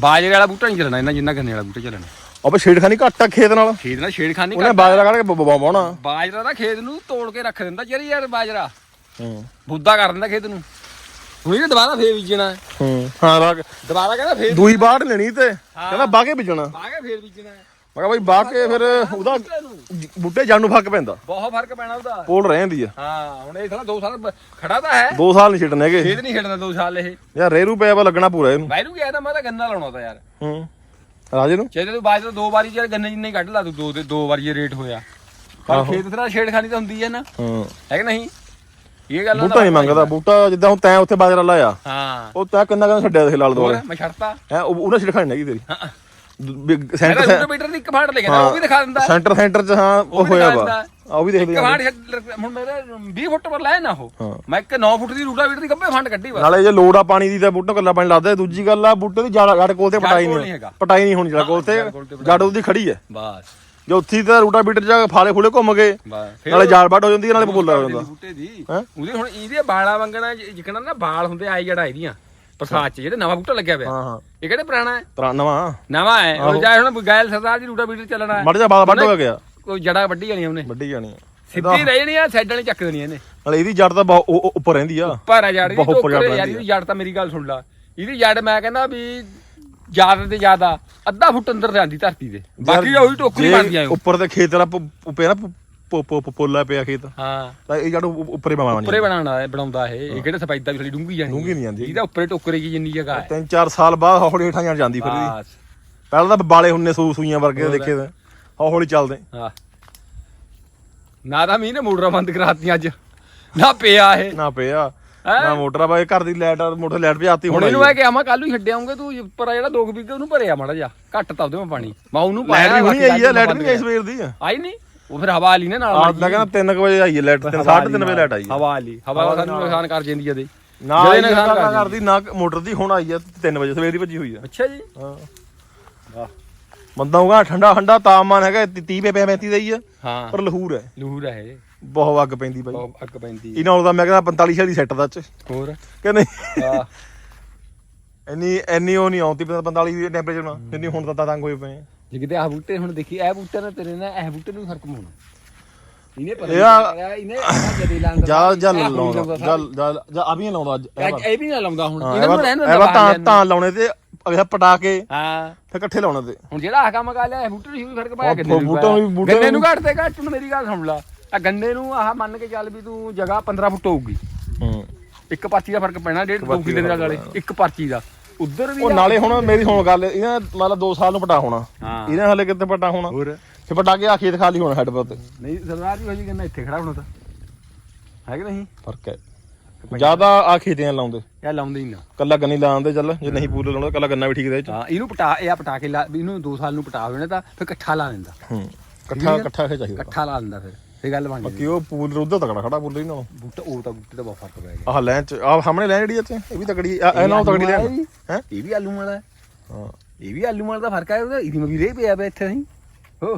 ਬਾਜਰੇ ਵਾਲਾ ਬੂਟਾ ਨਹੀਂ ਚੱਲਣਾ ਇਹਨਾਂ ਜਿੰਨਾ ਗੰਨੇ ਵਾਲਾ ਬੂਟਾ ਚੱਲਣਾ। ਆਪੇ ਛੇੜਖਾਨੀ ਘੱਟ ਆ ਖੇਤ ਨਾਲ। ਖੇਤ ਨਾਲ ਛੇੜਖਾਨੀ ਉਹਨੇ ਬਾਜਰਾ ਕੱਢ ਕੇ ਬਵਾਉਣਾ ਬਾਜਰਾ ਦਾ ਖੇਤ ਨੂੰ ਤੋੜ ਕੇ ਰੱਖ ਦਿੰਦਾ ਜਿਹੜੀ ਯਾਰ ਬਾਜਰਾ। ਹੂੰ। ਬੁੱਧਾ ਕਰ ਦਿੰਦਾ ਖੇਤ ਨੂੰ। ਹੁਣ ਇਹ ਦੁਬਾਰਾ ਫੇਰ ਬੀਜਣਾ। ਹੈ। ਹੂੰ ਦੁਬਾਰਾ ਕਹਿੰਦਾ ਫੇਰ ਦੂਈ ਬਾੜ ਲੈਣੀ ਤੇ। ਕਹਿੰਦਾ ਬਾਗੇ ਬੀਜਣਾ। ਬਾਗੇ ਫੇਰ ਬੀਜਣਾ। ਹੈ। ਕਿਹਾ ਬਾਈ ਕੇ ਫਿਰ ਉਹਦਾ ਬੂਟੇ ਜਾਣ ਨੂੰ ਫ਼ਰਕ ਪੈਂਦਾ। ਬਹੁਤ ਫ਼ਰਕ ਪੈਣਾ ਉਹਦਾ। ਪੋਲ ਰਹਿੰਦੀ ਆ। ਹਾਂ ਹੁਣ ਇਹ ਸਾਲਾ 2 ਸਾਲ ਬ- ਖੜਾ ਤਾਂ ਹੈ। ਦੋ ਸਾਲ ਨਹੀਂ ਛੱਡਣੇ ਹੈਗੇ। ਖੇਤ ਨਹੀਂ ਖੇਡਦਾ 2 ਸਾਲ ਇਹ। ਯਾਰ ਰੇਰੂ ਪਿਆ ਵਾ ਲੱਗਣਾ ਪੂਰਾ ਇਹਨੂੰ। ਬਾਹਰੋਂ ਗਿਆ ਤਾਂ ਮੈਂ ਤਾਂ ਗੰਨਾ ਲਾਉਣਾ ਤਾਂ ਯਾਰ। ਹੂੰ। ਰਾਜੇ ਨੂੰ? ਚਾਹੇ ਤੂੰ ਬਾਜਰਾ ਦੋ ਵਾਰੀ ਯਾਰ ਗੰਨੇ ਜਿੰਨੇ ਹੀ ਕੱਢ ਲਾ ਤੂੰ ਦੋ ਦੇ ਦੋ ਵਾਰੀ ਇਹ ਰੇਟ ਹੋਇਆ। ਪਰ ਖੇਤ ਤੇਰਾ ਛੇੜਖਾਨੀ ਤਾਂ ਹੁੰਦੀ ਹੈ ਨਾ। ਹੂੰ। ਹੈ ਕਿ ਨਹੀਂ? ਇਹ ਗੱਲ ਬੂਟਾ ਨਹੀਂ ਮੰਗਦਾ। ਬੂਟਾ ਜਿੱਦਾਂ ਹੁਣ ਤੈਂ ਉੱਥੇ ਬਾਜਰਾ ਲਾਇਆ। ਹਾਂ। ਉਹ ਤੈਂ ਕਿੰਨਾ ਕਿੰਨਾ ਛੱਡਿਆ ਦੇਖ ਲਾਲ ਹੋਰ ਦੁਆਲੇ ਮੈਂ ਛੱਡਤਾ। ਹੈ ਉਹਦਾ ਛਿੜਖਾਣੀ ਹੈਗੀ ਤੇਰੀ। ਹਾਂ। ਸੈਂਟਰ ਸੈਂਟਰ ਮੀਟਰ ਦੀ ਇੱਕ ਫਾੜ ਲਿਖਿਆ ਉਹ ਵੀ ਦਿਖਾ ਦਿੰਦਾ। ਸੈਂਟਰ ਸੈਂਟਰ ਚ ਹਾਂ ਉਹ ਵੀ ਹੋਇਆ ਦਿਖਾ ਵਾ। ਆ ਵੀ ਆ ਫਾੜ ਹੁਣ ਮੇਰੇ 20 ਫੁੱਟ ਪਰ ਲਾਇਆ ਨਾ ਉਹ। ਹਾਂ। ਮੈਂ ਇੱਕ 9 ਫੁੱਟ ਦੀ ਰੂਟਾ ਮੀਟਰ ਦੀ ਗੱਭੇ ਫੰਡ ਕੱਢੀ ਬਸ ਨਾਲੇ ਜੇ ਲੋੜ ਆ ਪਾਣੀ ਦੀ ਤਾਂ ਬੂਟਾ ਕੱਲਾ ਪਾਣੀ ਲੱਗਦਾ ਦੂਜੀ ਗੱਲ ਆ ਬੂਟੇ ਦੀ ਜੜ ਜੜ ਕੋਲ ਤੇ ਪਟਾਈ ਨਹੀਂ। ਪਟਾਈ ਨਹੀਂ ਹੋਣੀ ਜੜ ਕੋਲ ਤੇ ਜੜ ਉਹਦੀ ਖੜੀ ਹੈ। ਬਸ। ਜੇ ਉੱਥੀ ਤਾਂ ਰੂਟਾ ਬੀਟਰ ਜਾ ਫਾਲੇ ਫੁਲੇ ਘੁੰਮ ਗਏ ਨਾਲੇ ਜੜ ਵੱਡ ਹੋ ਜਾਂਦੀ ਨਾਲੇ ਬੋਲਾ ਹੋ ਜਾਂਦਾ। ਬੂਟੇ ਦੀ? ਉਹਦੇ ਹੁਣ ਇਹਦੇ ਬਾਲਾ ਵੰਗਣਾ ਜਿਕਣਾ ਨਾ ਬਾਲ ਹੁੰਦੇ ਆਈ ਜੜਾ ਇਹਦੀਆਂ ਪ੍ਰਸਾਦ ਚ ਜਿਹੜੇ ਨਵਾਂ ਬੂਟਾ ਲੱਗਿਆ ਪਿਆ। ਹਾਂ ਹਾਂ। ਇਹ ਕਿਹੜੇ ਪੁਰਾਣਾ ਹੈ? ਤਰਾ ਨਵਾਂ? ਨਵਾਂ ਹੈ। ਉਹ ਜਾਏ ਹੁਣ ਗੈਲ ਸਰਦਾਰ ਦੀ ਰੂਟਾ ਮੀਟਰ ਚੱਲਣਾ ਹੈ। ਮੜ ਜਾ ਬਾਦ ਵੱਡ ਹੋ ਗਿਆ। ਕੋਈ ਜੜਾ ਵੱਢੀ ਜਾਣੀ ਉਹਨੇ। ਵੱਡੀ ਜਾਣੀ। ਸਿੱਧੀ ਰਹਿ ਜਾਣੀ ਆ ਸਾਈਡਾਂ ਨਹੀਂ ਚੱਕ ਦੇਣੀ ਇਹਨੇ। ਨਾਲੇ ਇਹਦੀ ਜੜ ਤਾਂ ਉੱਪਰ ਰਹਿੰਦੀ ਆ। ਪਰ ਆ ਜੜ ਉੱਪਰ ਇਹਦੀ ਜੜ ਤਾਂ ਮੇਰੀ ਗੱਲ ਸੁਣ ਲਾ। ਇਹਦੀ ਜੜ ਮੈਂ ਕਹਿੰਦਾ ਵੀ ਜ਼ਿਆਦਾ ਤੇ ਜ਼ਿਆਦਾ ਅੱਧਾ ਫੁੱਟ ਅੰਦਰ ਜਾਂਦੀ ਧਰਤੀ ਦੇ ਬਾਕੀ ਉਹੀ ਟੋਕਰੀ ਜੇ ਬਣਦੀ ਆ। ਉੱਪਰ ਤੇ ਖੇਤ ਦਾ ਪਿਆ ਨਾ ਪ- ਪ- ਪ- ਪੋਲਾ ਪਿਆ ਖੇਤ। ਹਾਂ। ਤਾਂ ਇਹ ਜੜ ਉੱਪਰੇ ਬਣਾਉਣੀ ਉੱਪਰੇ ਬਣਾਉਣਾ ਬਣਾਉਂਦਾ ਇਹ। ਇਹ ਕਿਹੜੇ ਸਫੈਦਾ ਵੀ ਥੋੜੀ ਡੂੰਗੀ ਜਾਣੀ। ਡੂੰਘੀ ਨਹੀਂ ਜਾਂਦੀ। ਇਹਦਾ ਉੱਪਰੇ ਟੋਕਰੇ ਕੀ ਜਿੰਨੀ ਜਗ੍ਹਾ ਹੈ। ਤਿੰਨ ਚਾਰ ਸਾਲ ਬਾਅਦ ਹੌਲੀ ਹੇਠਾਂ ਜਾਣ ਜਾਂਦੀ ਫਿਰ ਇਹਦੀ। ਪਹਿਲਾਂ ਤਾਂ ਬਾਲੇ ਹੁੰਨੇ ਸੂ ਸੂਈਆਂ ਵਰਗੇ ਦੇਖੇ ਤਾਂ। ਹੌਲੀ ਚੱਲਦੇ। ਹਾਂ। ਨਾ ਤਾਂ ਮੀਂਹ ਨੇ ਮੋਟਰਾਂ ਬੰਦ ਕਰਾਤੀਆਂ ਅੱਜ। ਨਾ ਪਿਆ ਇਹ। ਨਾ ਪਿਆ? ਨਾ ਮੋਟਰ ਬਾਈ ਘਰ ਦੀ ਲਾਈਟ ਮੋਟਰ ਲਾਈਟ ਭਜਾਤੀ ਹੁਣ ਇਹਨੂੰ ਮੈਂ ਕਿਹਾ ਮੈਂ ਕੱਲ ਨੂੰ ਛੱਡ ਆਉਂਗੇ ਤੂੰ ਉੱਪਰ ਆ ਜਿਹੜਾ 2 ਵਿਗੇ ਉਹਨੂੰ ਭਰਿਆ ਮਾੜਾ ਜਾ ਘੱਟ ਤਾਂ ਉਹਦੇ ਮੈਂ ਪਾਣੀ। ਮੈਂ ਉਹਨੂੰ ਲਾਈਟ ਵੀ ਹੁਣੀ ਬਾਕੀ ਆਈ ਆ ਲਾਈਟ ਵੀ ਗਈ ਸਵੇਰ ਦੀ ਆਈ ਨਹੀਂ? ਉਹ ਫਿਰ ਹਵਾ ਵਾਲੀ ਨੇ ਨਾਲ ਮਾੜੀ ਮੈਂ ਕਹਿੰਦਾ 3 ਵਜੇ ਆਈ ਹੈ ਲਾਈਟ 3:30 ਵਜੇ ਲਾਈਟ ਆਈ ਹੈ। ਹਵਾ ਵਾਲੀ। ਹਵਾ ਸਾਨੂੰ ਨੁਕਸਾਨ ਕਰ ਜਾਂਦੀ ਨਾ ਜਿਹੜੇ ਆਈ ਨੁਕਸਾਨ ਨਾ ਕਰਦੀ। ਨਾ ਮੋਟਰ ਦੀ ਹੁਣ ਆਈ ਆ 3 ਵਜੇ ਸਵੇਰ ਦੀ ਭੱਜੀ ਹੋਈ ਆ ਅੱਛਾ ਜੀ। ਹਾਂ। ਬੰਦਾ ਹੋਗਾ ਠੰਡਾ ਠੰਡਾ ਤਾਪਮਾਨ ਹੈਗਾ 30 ਪੇ 35 ਦਾ ਹੀ ਆ ਹਾਂ। ਪਰ ਲਹੂਰ ਹੈ। ਲੂਰ ਹੈ ਇਹ। ਬਹੁਤ ਅੱਗ ਪੈਂਦੀ ਬਾਈ। ਬਹੁਤ ਅੱਗ ਪੈਂਦੀ ਇਹਨਾਂ ਨਾਲ ਤਾਂ ਮੈਂ ਕਹਿੰਦਾ 45 ਛੇ ਦੀ ਸੈੱਟ ਦਾ ਚ। ਹੋਰ? ਕਿ ਨਹੀਂ? ਆ ਇੰਨੀ ਇੰਨੀ ਉਹ ਨਹੀਂ ਆਉਂਦੀ 45 ਦੀ ਟੈਂਪਰੇਚਰ ਨਾਲ ਜਿੰਨੀ ਹੁਣ ਤਾਂ ਤੰਗ ਹੋਏ ਪਏ ਆ। ਜੇ ਕਿਤੇ ਆਹ ਬੂਟੇ ਹੁਣ ਦੇਖੀ ਇਹ ਬੂਟੇ ਨਾਲ ਤੇਰੇ ਨਾਲ ਇਹ ਬੂਟੇ ਨੂੰ ਫ਼ਰਕ ਪਾਉਣਾ। ਇਹਨੇ ਪਤਾ ਨਹੀਂ ਇਹਨੇ ਆਹ ਜਦੇ ਲਾਉਂਦਾ ਜਾ ਜਾ ਇਹ ਹੁਣ ਲਾਉਂਦਾ ਸਾਰਾ। ਜਾ ਜਾ ਜਾ ਆ ਵੀ ਨੀ ਲਾਉਂਦਾ ਅੱਜ ਇਹ ਵੀ ਨਾ ਲਾਉਂਦਾ ਹੁਣ ਹਾਂ, ਇਹਨਾਂ ਨੂੰ ਰਹਿਣ ਦਿੰਦਾ ਇਹ ਵਾਲਾ ਬਾਹਰ ਤਾਂ ਤਾਂ ਲਾਉਣੇ ਤੇ ਅਗਲਾ ਪਟਾ ਕੇ ਹਾਂ। ਫਿਰ ਇਕੱਠੇ ਲਾਉਣੇ ਤੇ। ਹੁਣ ਜਿਹੜਾ ਆਹ ਕੰਮ ਕਰ ਲਿਆ ਇਹ ਬੂਟੇ ਨੂੰ ਵੀ ਫ਼ਰਕ ਪਾਇਆ ਉਹ ਗੰਨੇ ਨੂੰ ਬੂਟਾ ਵੀ- ਪਾਇਆ। ਬੂਟਾ ਗੰਨੇ ਨੂੰ ਘੱਟ ਤੇ ਘੱਟ ਹੁਣ ਮੇਰੀ ਗੱਲ ਸੁਣ ਲਾ। ਆ ਗੰਨੇ ਨੂੰ ਆਹ ਮੰਨ ਕੇ ਚੱਲ ਵੀ ਤੂੰ ਜਗ੍ਹਾ 15 ਫੁੱਟ ਹੋਊਗੀ। ਹੂੰ। ਇੱਕ ਪਰਚੀ ਦਾ ਫ਼ਰਕ ਪੈਣਾ ਡੇਢ ਦੋ ਕਿਲੇ ਦਾ ਨਾਲੇ। ਇੱਕ ਪਰਚੀ ਦਾ। ਉਧਰ ਵੀ ਉਹ ਨਾਲੇ ਹੁਣ ਮੇਰੀ ਹੁਣ ਗੱਲ ਇਹਨਾਂ ਮਤਲਬ 2 ਸਾਲ ਨੂੰ ਪਟਾ ਹੋਣਾ। ਹਾਂ। ਇਹਨੇ ਹਲੇ ਕਿੱਥੇ ਪਟਾ ਹੋਣਾ? ਹੋਰ? ਫਿਰ ਪਟਾ ਕੇ ਆ ਖੇਤ ਖਾਲੀ ਹੋਣਾ ਹੈਡ ਪਰ ਤੇ। ਨਹੀਂ ਸਰਦਾਰ ਜੀ ਹੋਜੀ ਗੰਨਾ ਇੱਥੇ ਖੜਾ ਹੋਣਾ ਤਾਂ। ਹੈ ਕਿ ਨਹੀਂ? ਫ਼ਰਕ ਹੈ। ਜ਼ਿਆਦਾ ਆ ਖੇਤੀਆਂ ਲਾਉਂਦੇ। ਇਹ ਲਾਉਂਦੇ ਹੀ ਨਾ ਕੱਲਾ ਗੰਨੀ ਲਾਉਂਦੇ ਚੱਲ ਜੇ ਨਹੀਂ ਪੂਰੇ ਲਾਉਂਦੇ ਕੱਲਾ ਗੰਨਾ ਵੀ ਠੀਕ ਦੇ ਚ। ਹਾਂ ਇਹਨੂੰ ਪਟਾ ਇਹ ਆ ਪਟਾ ਕੇ ਲਾ ਇਹਨੂੰ 2 ਸਾਲ ਨੂੰ ਪਟਾ ਹੋਣੇ ਤਾਂ ਫਿਰ ਇਕੱਠਾ ਲਾ ਦਿੰਦਾ ਹੂੰ ਇਕੱਠਾ ਇਕੱਠਾ ਖੇ ਚਾਹੀਦਾ। ਇਕੱਠਾ ਲਾ ਦਿੰਦਾ ਫਿਰ। ਇਹ ਗੱਲ ਬਣ ਬਾਕੀ ਜਾਂਦੀ ਉਹ ਪੂਲ ਉਧਰ ਤਕੜਾ ਖੜਾ ਪੂਲ ਨਾਲ। ਬੂਟਾ ਉਹ ਤਾਂ ਬੂਟੇ ਦਾ ਬਹੁਤ ਫ਼ਰਕ ਪੈ ਗਿਆ। ਆਹ ਲੈਣ ਚ ਆਹ ਸਾਹਮਣੇ ਲੈਣ ਜਿਹੜੀ ਇੱਥੇ ਇਹ ਵੀ ਤਕੜੀ ਆ ਇਹ ਨਾਲ ਤਕੜੀ ਲੈਣ। ਹੈ ਇਹ ਵੀ ਆਲੂ ਵਾਲਾ ਹੈ। ਹਾਂ। ਇਹ ਵੀ ਆਲੂ ਵਾਲਾ ਦਾ ਫ਼ਰਕ ਹੈ ਉਹਦਾ ਇਹਦੀ ਵੀ ਰੇ ਪਿਆ ਪਿਆ ਇੱਥੇ ਨਹੀਂ। ਹੋ।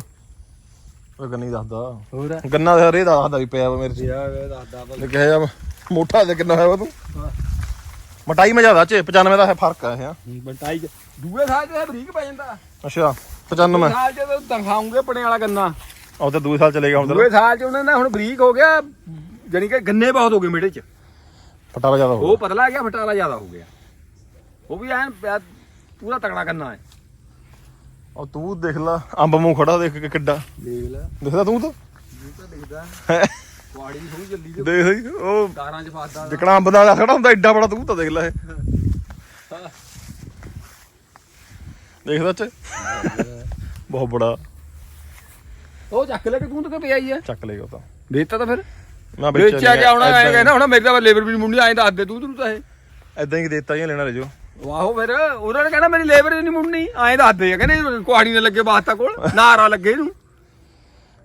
ਉਹ ਗੰਨੀ ਦੱਸਦਾ। ਹੋਰ ਗੰਨਾ ਦਾ ਰੇ ਦੱਸਦਾ ਵੀ ਪਿਆ ਵਾ ਮੇਰੇ ਚ। ਯਾ ਵੇ। ਦਾਦਾ ਤੇ ਕਿਹਾ ਜਾ ਮੋਟਾ ਤੇ ਕਿੰਨਾ ਹੋਇਆ ਵਾ ਤੂੰ? ਮਟਾਈ ਮੈਂ ਜ਼ਿਆਦਾ ਚ 95 ਦਾ ਹੈ ਫ਼ਰਕ ਆ ਇਹ ਆ। ਬੰਟਾਈ ਦੂਏ ਸਾਲ ਤੇ ਬਰੀਕ ਪੈ ਜਾਂਦਾ। ਅੱਛਾ 95 ਸਾਲ ਚ ਤਾਂ ਦਿਖਾਉਂਗੇ ਪਣੇ ਵਾਲਾ ਗੰਨਾ। ਉਹ ਤੇ ਦੂਏ ਸਾਲ ਚਲੇਗਾ ਹੁਣ ਦੂਏ ਸਾਲ ਚ ਉਹਨਾਂ ਨੇ ਹੁਣ ਬਰੀਕ ਹੋ ਗਿਆ ਜਾਨੀ ਕਿ ਗੰਨੇ ਬਹੁਤ ਹੋ ਗਏ ਮਿੱਟੇ ਚ। ਫਟਾਵਾ ਜ਼ਿਆਦਾ ਹੋ ਉਹ ਪਤਲਾ ਗਿਆ ਫਟਾਲਾ ਜ਼ਿਆਦਾ ਹੋ ਗਿਆ। ਉਹ ਵੀ ਐਨ ਪਿਆ- ਪੂਰਾ ਤਕੜਾ ਗੰਨਾ ਹੈ। ਉਹ ਤੂੰ ਦੇਖ ਲਾ ਅੰਬ ਮੂੰਹ ਖੜਾ ਦੇਖ ਕੇ ਕਿੱਡਾ। ਦੇਖ ਲੈ। ਦਿਖਦਾ ਤੂੰ ਤਾਂ? ਦੇਖਦਾ। ਕੁਆੜੀ ਦੀ ਸੋਹਣੀ ਚੱਲੀ ਤੇ ਦੇਖ ਸਹੀ ਉਹ ਕਾਰਾਂ 'ਚ ਫਸਦਾ। ਜਿਕਣਾ ਅੰਬ ਦਾ ਖੜਾ ਹੁੰਦਾ ਐਡਾ ਬੜਾ ਤੂੰ ਤਾਂ ਦੇਖ ਲੈ। ਇਹ ਦੇਖ ਸੱਚ ਬਹੁਤ ਬੜਾ। ਉਹ ਚੱਕ ਲੈ ਕੇ ਤੂੰ ਤਾਂ ਪਿਆ ਹੀ ਆ। ਚੱਕ ਲੇਗਾ ਉਹ ਤਾਂ। ਵੇਚਤਾ ਤਾਂ ਫਿਰ। ਮੈਂ ਵੇਚਿਆ ਗਿਆ ਹੁਣ? ਐ ਕਹਿੰਦਾ ਹੁਣ ਮੇਰੇ ਤਾਂ ਲੇਬਰ ਵੀ ਨਹੀਂ ਮੁੰਨੀ ਐਂ ਦੱਸ ਦੇ ਤੂੰ ਤੈਨੂੰ ਤਾਂ ਇਹ। ਐਦਾਂ ਹੀ ਦੇਤਾ ਹੀ ਲੈਣਾ ਲੈ ਜੋ ਵਾਹੋ ਫਿਰ ਉਹਨਾਂ ਨੇ ਕਹਿੰਦਾ ਮੇਰੀ ਲੇਬਰ ਨਹੀਂ ਮੁੰਨੀ ਐਂ ਦੱਸ ਦੇ ਕਹਿੰਦੇ ਕੁਆੜੀ ਨੇ ਲੱਗੇ ਬਾਸਤਾ ਕੋਲ ਨਾਰਾ ਲੱਗੇ ਇਹਨੂੰ।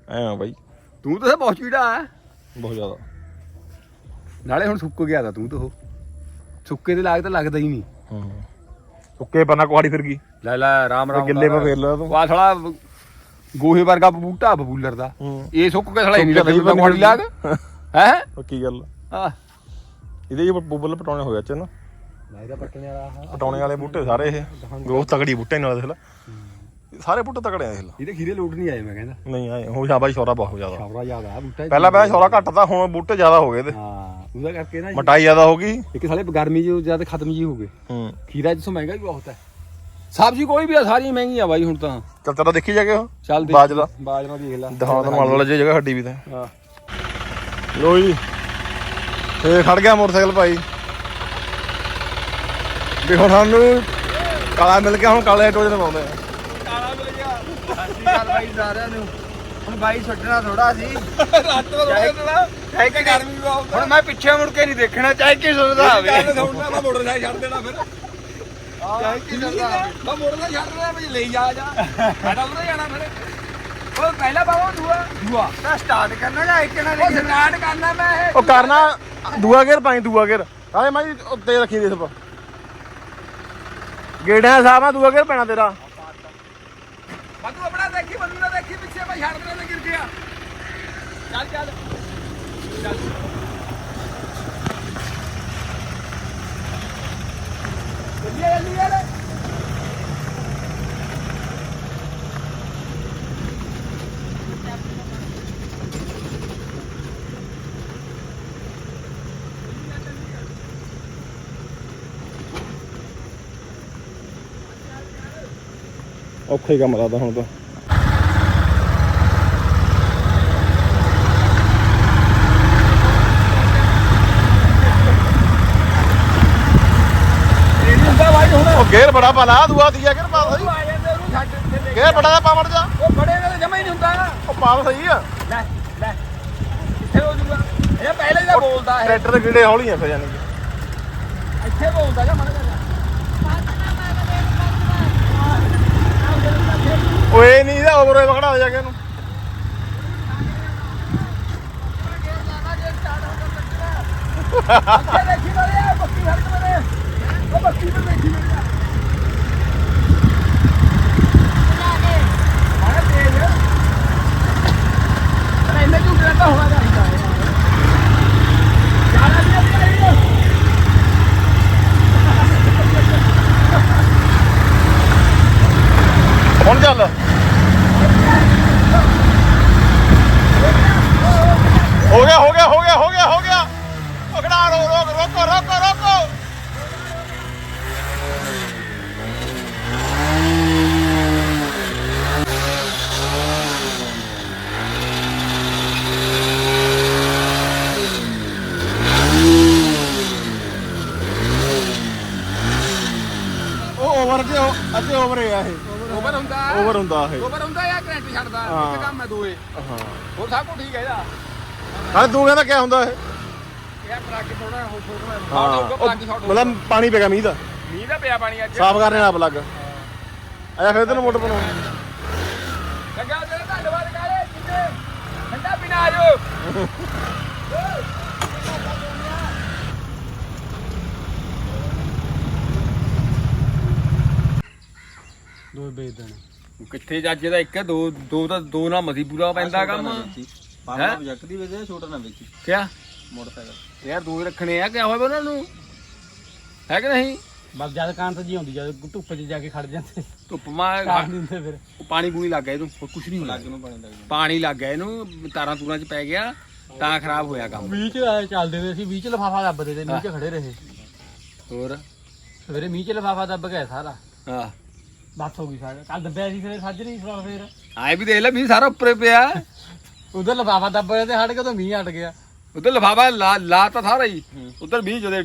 ਐ ਆ ਬਾਈ। ਤੂੰ ਤਾਂ ਬਹੁਤ ਚੀੜਾ ਆ। ਬਹੁਤ ਜ਼ਿਆਦਾ। ਨਾਲੇ ਹੁਣ ਸੁੱਕ ਗਿਆ ਤਾਂ ਤੂੰ ਤਾਂ ਉਹ। ਸੁੱਕੇ ਦੇ ਲਾਗ ਤਾਂ ਲੱਗਦਾ ਹੀ ਨਹੀਂ। ਹਾਂ। ਸੁੱਕੇ ਪੰਨਾ ਕੁਹਾੜੀ ਫਿਰ ਗਈ ਲੈ ਲੈ ਰਾਮ ਰਾਮ ਗਿੱਲੇ ਪਾ ਫੇਰ ਤੂੰ। ਵਾ ਥੋੜਾ ਗੋਹੇ ਵਰਗਾ ਬੂਟਾ ਬਬੂਲਰ ਦਾ। ਹੂੰ। ਇਹ ਸੁੱਕ ਕੇ ਥੜਾ ਨਹੀਂ ਸੁੱਕ ਲੱਗਦਾ ਨਹੀਂ ਕੁਆੜੀ ਲਾਗ। ਹੈ? ਪੱਕੀ ਗੱਲ? ਆ ਇਹਦੇ ਹੀ ਬੁੱਬਲ ਪਟਾਉਣੇ ਹੋਇਆ ਚ ਨਾ। ਲਾਇਦਾ ਪੱਟਣੇ ਵਾਲਾ ਪਟਾਉਣੇ ਵਾਲੇ ਬੂਟੇ ਸਾਰੇ ਇਹ। ਗਰੋਥ ਤਕੜੀ ਬੂਟੇ ਨਾਲ ਦੇਖ ਲੈ ਸਾਰੇ ਬੂਟੇ ਤਕੜੇ ਆ ਦੇਖ ਲੈ ਇਹਦੇ ਖੀਰੇ ਲੋਟ ਨਹੀਂ ਆਏ ਮੈਂ ਕਹਿੰਦਾ। ਨਹੀਂ ਆਏ। ਹੋ ਜਾ ਬਾਈ ਸ਼ੌਰਾ ਬਹੁਤ ਜ਼ਿਆਦਾ। ਖਬਰਾ ਜ਼ਿਆਦਾ ਆ ਬੂਟਾ। ਪਹਿਲਾਂ ਪਹਿਲਾਂ ਸ਼ੌਰਾ ਘੱਟ ਤਾ ਹੁਣ ਬੂਟੇ ਜ਼ਿਆਦਾ ਹੋ ਗਏ ਤੇ ਹਾਂ ਉਹਦਾ ਕਰਕੇ ਨਾ ਮਟਾਈ ਜ਼ਿਆਦਾ ਹੋ ਗਈ। ਇੱਕ ਸਾਲੇ ਗਰਮੀ ਜੋ ਜ਼ਿਆਦਾ ਖਤਮ ਜੀ ਹੋ ਗਏ। ਹੂੰ। ਖੀਰਾ ਜਿਸੋਂ ਮਹਿੰਗਾ ਵੀ ਬਹੁਤ ਹੈ। ਸਬਜ਼ੀ ਕੋਈ ਵੀ ਆ ਸਾਰੀਆਂ ਮਹਿੰਗੀਆਂ ਬਾਈ ਹੁਣ ਤਾਂ। ਚੱਲ ਤੇਰਾ ਦੇਖੀ ਜਾ ਕੇ ਉਹ। ਚੱਲ ਦੇਖ। ਬਾਜਰਾ। ਬਾਜਰਾ ਦੇਖ ਲੈ। ਦਿਖਾ ਤੁਹਾਨੂੰ ਮਾਲ ਵਾਲਾ ਜੇ ਜਗ੍ਹਾ ਹੱਡੀ ਵੀ ਤੇ। ਹਾਂ। ਲੋ ਜੀ। ਇਹ ਖੜ ਗਿਆ ਮੋਟਰਸਾਈਕਲ ਭਾਈ। ਵੀ ਹੁਣ ਸਾਨੂੰ ਕਾਲਾ ਮਿਲ ਗਿਆ ਹੁਣ ਕਾਲੇ ਟੋਜੇ ਤੇ ਪਾਉਂਦੇ ਆ। ਕਾਲਾ ਮਿਲ ਗਿਆ। ਗੱਲ ਬਾਈ ਸਾਰਿਆਂ ਨੂੰ। ਹੁਣ ਬਾਈ ਛੱਡਣਾ ਥੋੜਾ ਸੀ। ਰਾਤ ਨੂੰ ਰੋਣਾ ਚਾਹੇ ਕਿ ਗਰਮੀ ਵੀ ਬਹੁਤ ਹੁਣ ਮੈਂ ਪਿੱਛੇ ਮੁੜ ਕੇ ਨਹੀਂ ਦੇਖਣਾ ਚਾਹੇ ਕਿ ਸੁਣਦਾ ਹੋਵੇ। ਮੈਂ ਮੋਟਰਸਾਈਕਲ ਛੱਡ ਦੇਣਾ ਫਿਰ। ਚਾਹੇ ਕਿ ਸੁਣਦਾ ਹੋਵੇ ਮੈਂ ਮੋਟਰਸਾਈਕਲ ਛੱਡ ਦੇਣਾ ਵੀ ਲਈ ਜਾ ਜਾ ਸਾਡਾ ਉਧਰ ਜਾਣਾ ਫਿਰ ਉਹ ਪਹਿਲਾ ਬਾਬਾ ਦੂਆ ਦੂਆ ਤਾਂ ਸਟਾਰਟ ਕਰਨਾ ਜਾਂ ਇੱਕ ਨਾਲ ਉਹ ਸਟਾਰਟ ਕਰਨਾ ਮੈਂ ਇਹ ਉਹ ਕਰਨਾ ਦੂਆ ਗੇਰ ਪਾਈ ਦੂਆ ਗੇਰ ਆਏ ਮਾਈ ਉੱਤੇ ਰੱਖੀ ਦੇ ਸਭ ਗੇੜਿਆਂ ਸਾਹਿਬ ਆ ਦੂਆ ਗੇਰ ਪੈਣਾ ਤੇਰਾ। ਬੰਦੂ ਆਪਣਾ ਦੇਖੀ ਬੰਦੂ ਨਾ ਦੇਖੀ ਪਿੱਛੇ ਮੈਂ ਛੱਡ ਦੇਣਾ ਤੇ ਗਿਰ ਗਿਆ ਚੱਲ ਚੱਲ। ਚੱਲ ਜਲਦੀ ਆ, ਜਲਦੀ ਆ ਲੈ। ਔਖਾ ਹੀ ਕੰਮ ਲੱਗਦਾ ਹੁਣ ਤਾਂ ਇਹ ਨਹੀਂ ਹੁੰਦਾ ਬਾਈ ਹੁਣ ਉਹ ਗੇਰ ਬੜਾ ਪਾਲਾ ਦੂਆ ਤੀਆ ਗੇਰ ਪਾ ਸਹੀ। ਆ ਜਾਂਦੇ ਉਹਨੂੰ ਛੱਡ ਇੱਥੇ ਲੈ ਗੇਰ ਬੜਾ ਦਾ ਪਾਵੜ ਜਾ। ਉਹ ਬੜੇ ਨਾਲ ਜਮਾ ਹੀ ਨਹੀਂ ਹੁੰਦਾ। ਉਹ ਪਾਵ ਸਹੀ ਆ। ਲੈ ਲੈ। ਇੱਥੇ ਹੋ ਜੂਗਾ। ਇਹ ਪਹਿਲੇ ਹੀ ਤਾਂ ਬੋਲਦਾ ਹੈ ਟਰੈਕਟਰ ਦੇ ਗੇੜੇ ਹੌਲੀ ਆ ਫੇ ਜਾਨੀ ਕਿ। ਇੱਥੇ ਬੋਲਦਾ ਜਾਂ ਮਨ ਕਰਦਾ? ਓਏ ਨਹੀਂ ਦਾ ਓਵਰ ਵਖੜਾ ਹੋ ਜਾ ਕੇ ਇਹਨੂੰ। ਅੱਛਾ ਦੇਖੀ ਮਰੇ ਬੱਕੀ ਹਰਕ ਮਰੇ ਉਹ ਬੱਕੀ ਪਰ ਦੇਖੀ ਮਰੇ ਆਇਆ ਤੇਜ਼ ਅਰੇ ਇੰਨੇ ਹੋਣਾ ਚਾਹੀਦਾ ਹੈ। ਜਾਣਾ ਨਹੀਂ ਚਾਹੀਦਾ ਹੁਣ ਚੱਲ ਹੋ ਗਿਆ ਹੋ ਗਿਆ ਹੋ ਗਿਆ ਹੋ ਗਿਆ ਹੋ ਗਿਆ ਪਕੜਾ ਰੋ ਰੋਕ ਰੋਕੋ ਰੋਕੋ ਰੋਕੋ ਉਹ ਓਵਰ ਤੇ ਅੱਗੇ ਓਵਰ ਹੈ ਇਹ ਓਵਰ ਹੁੰਦਾ ਓਵਰ ਹੁੰਦਾ ਇਹ ਓਵਰ ਹੁੰਦਾ ਜਾਂ ਕਰੰਟ ਛੱਡਦਾ ਹਾਂ। ਇੱਕ ਕੰਮ ਹੈ ਦੋਏ ਹਾਂ ਹੋਰ ਸਭ ਕੁਝ ਠੀਕ ਹੈ ਇਹਦਾ ਹਾਂ ਤੂੰ ਕਹਿੰਦਾ ਕਿਆ ਹੁੰਦਾ ਇਹ? ਇਹ ਟਰੱਕ ਥੋੜਾ ਹੋ ਛੋਟਾ ਹੈ ਹਾਂ ਹਾਂ ਉਹ ਪਲੱਗ ਸ਼ਾਟ ਮਤਲਬ ਪਾਣੀ ਪੈ ਗਿਆ ਮੀਂਹ ਦਾ। ਮੀਂਹ ਦਾ ਪਿਆ ਪਾਣੀ ਅੱਜ। ਸਾਫ਼ ਕਰਨੇ ਨਾਲ ਪਲੱਗ। ਆਇਆ ਫਿਰ ਤੈਨੂੰ ਮੋਟਰ ਬਣਾਉਣੀ। ਲੱਗਾ ਤੇਰਾ ਧੰਨਵਾਦ ਕਾਲੇ ਜਿੱਤੇ ਠੰਡਾ ਪੀਣਾ ਆ ਜਾਓ। ਦੋ ਵੇਚ ਦੇਣਾ ਕਿੱਥੇ ਜੱਜ ਦਾ ਇੱਕ ਦੋ ਦੋ ਤਾਂ ਦੋ ਨਾਲ ਮਸੀ ਪੂਰਾ ਪੈਂਦਾ ਕੰਮ। ਪਾਣਾ ਪ੍ਰੋਜੈਕਟ ਦੀ ਵੇਚੇ ਛੋਟਾ ਨਾ ਵੇਚੀ ਕਿਆ? ਮੋਟਰਸਾਈਕਲ। ਯਾਰ ਦੋ ਹੀ ਰੱਖਣੇ ਆ ਕਿਆ ਹੋਇਆ ਵਾ ਉਹਨਾਂ ਨੂੰ? ਹੈ ਕਿ ਨਹੀਂ? ਬਸ ਜਦ ਕਾਂਤ ਜੀ ਆਉਂਦੀ ਜਦ ਧੁੱਪ 'ਚ ਜਾ ਕੇ ਖੜ ਜਾਂਦੇ। ਧੁੱਪ ਮਾ ਕਾਟ ਦਿੰਦੇ ਫਿਰ। ਪਾਣੀ ਪੂਣੀ ਲੱਗ ਗਿਆ ਇਹਨੂੰ ਹੋਰ ਕੁਝ ਨਹੀਂ ਹੋਇਆ ਨੂੰ ਪਾਣੀ ਲੱਗਦਾ ਪਾਣੀ ਲੱਗ ਗਿਆ ਇਹਨੂੰ ਤਾਰਾਂ ਤੂਰਾਂ 'ਚ ਪੈ ਗਿਆ ਤਾਂ ਖਰਾਬ ਹੋਇਆ ਕੰਮ। ਮੀਂਹ 'ਚ ਆਏ ਚੱਲਦੇ ਵੇ ਸੀ ਮੀਂਹ 'ਚ ਲਫਾਫਾ ਦੱਬਦੇ ਤੇ ਮੀਂਹ 'ਚ ਖੜੇ ਰਹੇ। ਹੋਰ? ਸਵੇਰੇ ਮੀਂਹ 'ਚ ਲਫਾਫਾ ਦੱਬ ਗਿਆ ਸਾਰਾ। ਹਾਂ ਬਸ ਹੋ ਗਈ ਸਾਰਾ। ਕੱਲ ਦੱਬਿਆ ਸੀ ਫਿਰ ਸੱਜ ਨਹੀਂ ਸਾਰਾ ਫਿਰ। ਆਏ ਵੀ ਦੇਖ ਲੈ ਵੀ ਸਾਰਾ ਉੱਪਰੇ ਪਿਆ। ਉਧਰ ਲਫਾਫਾ ਦੱਬਿਆ ਤੇ ਹਟ ਕੇ ਤਾਂ ਮੀਂਹ ਹਟ ਗਿਆ। ਉਧਰ ਲਫਾਫਾ ਲਾ ਲਾ ਤਾਂ ਸਾਰਾ ਹੀ। ਉਧਰ ਵੀ ਜਦੇ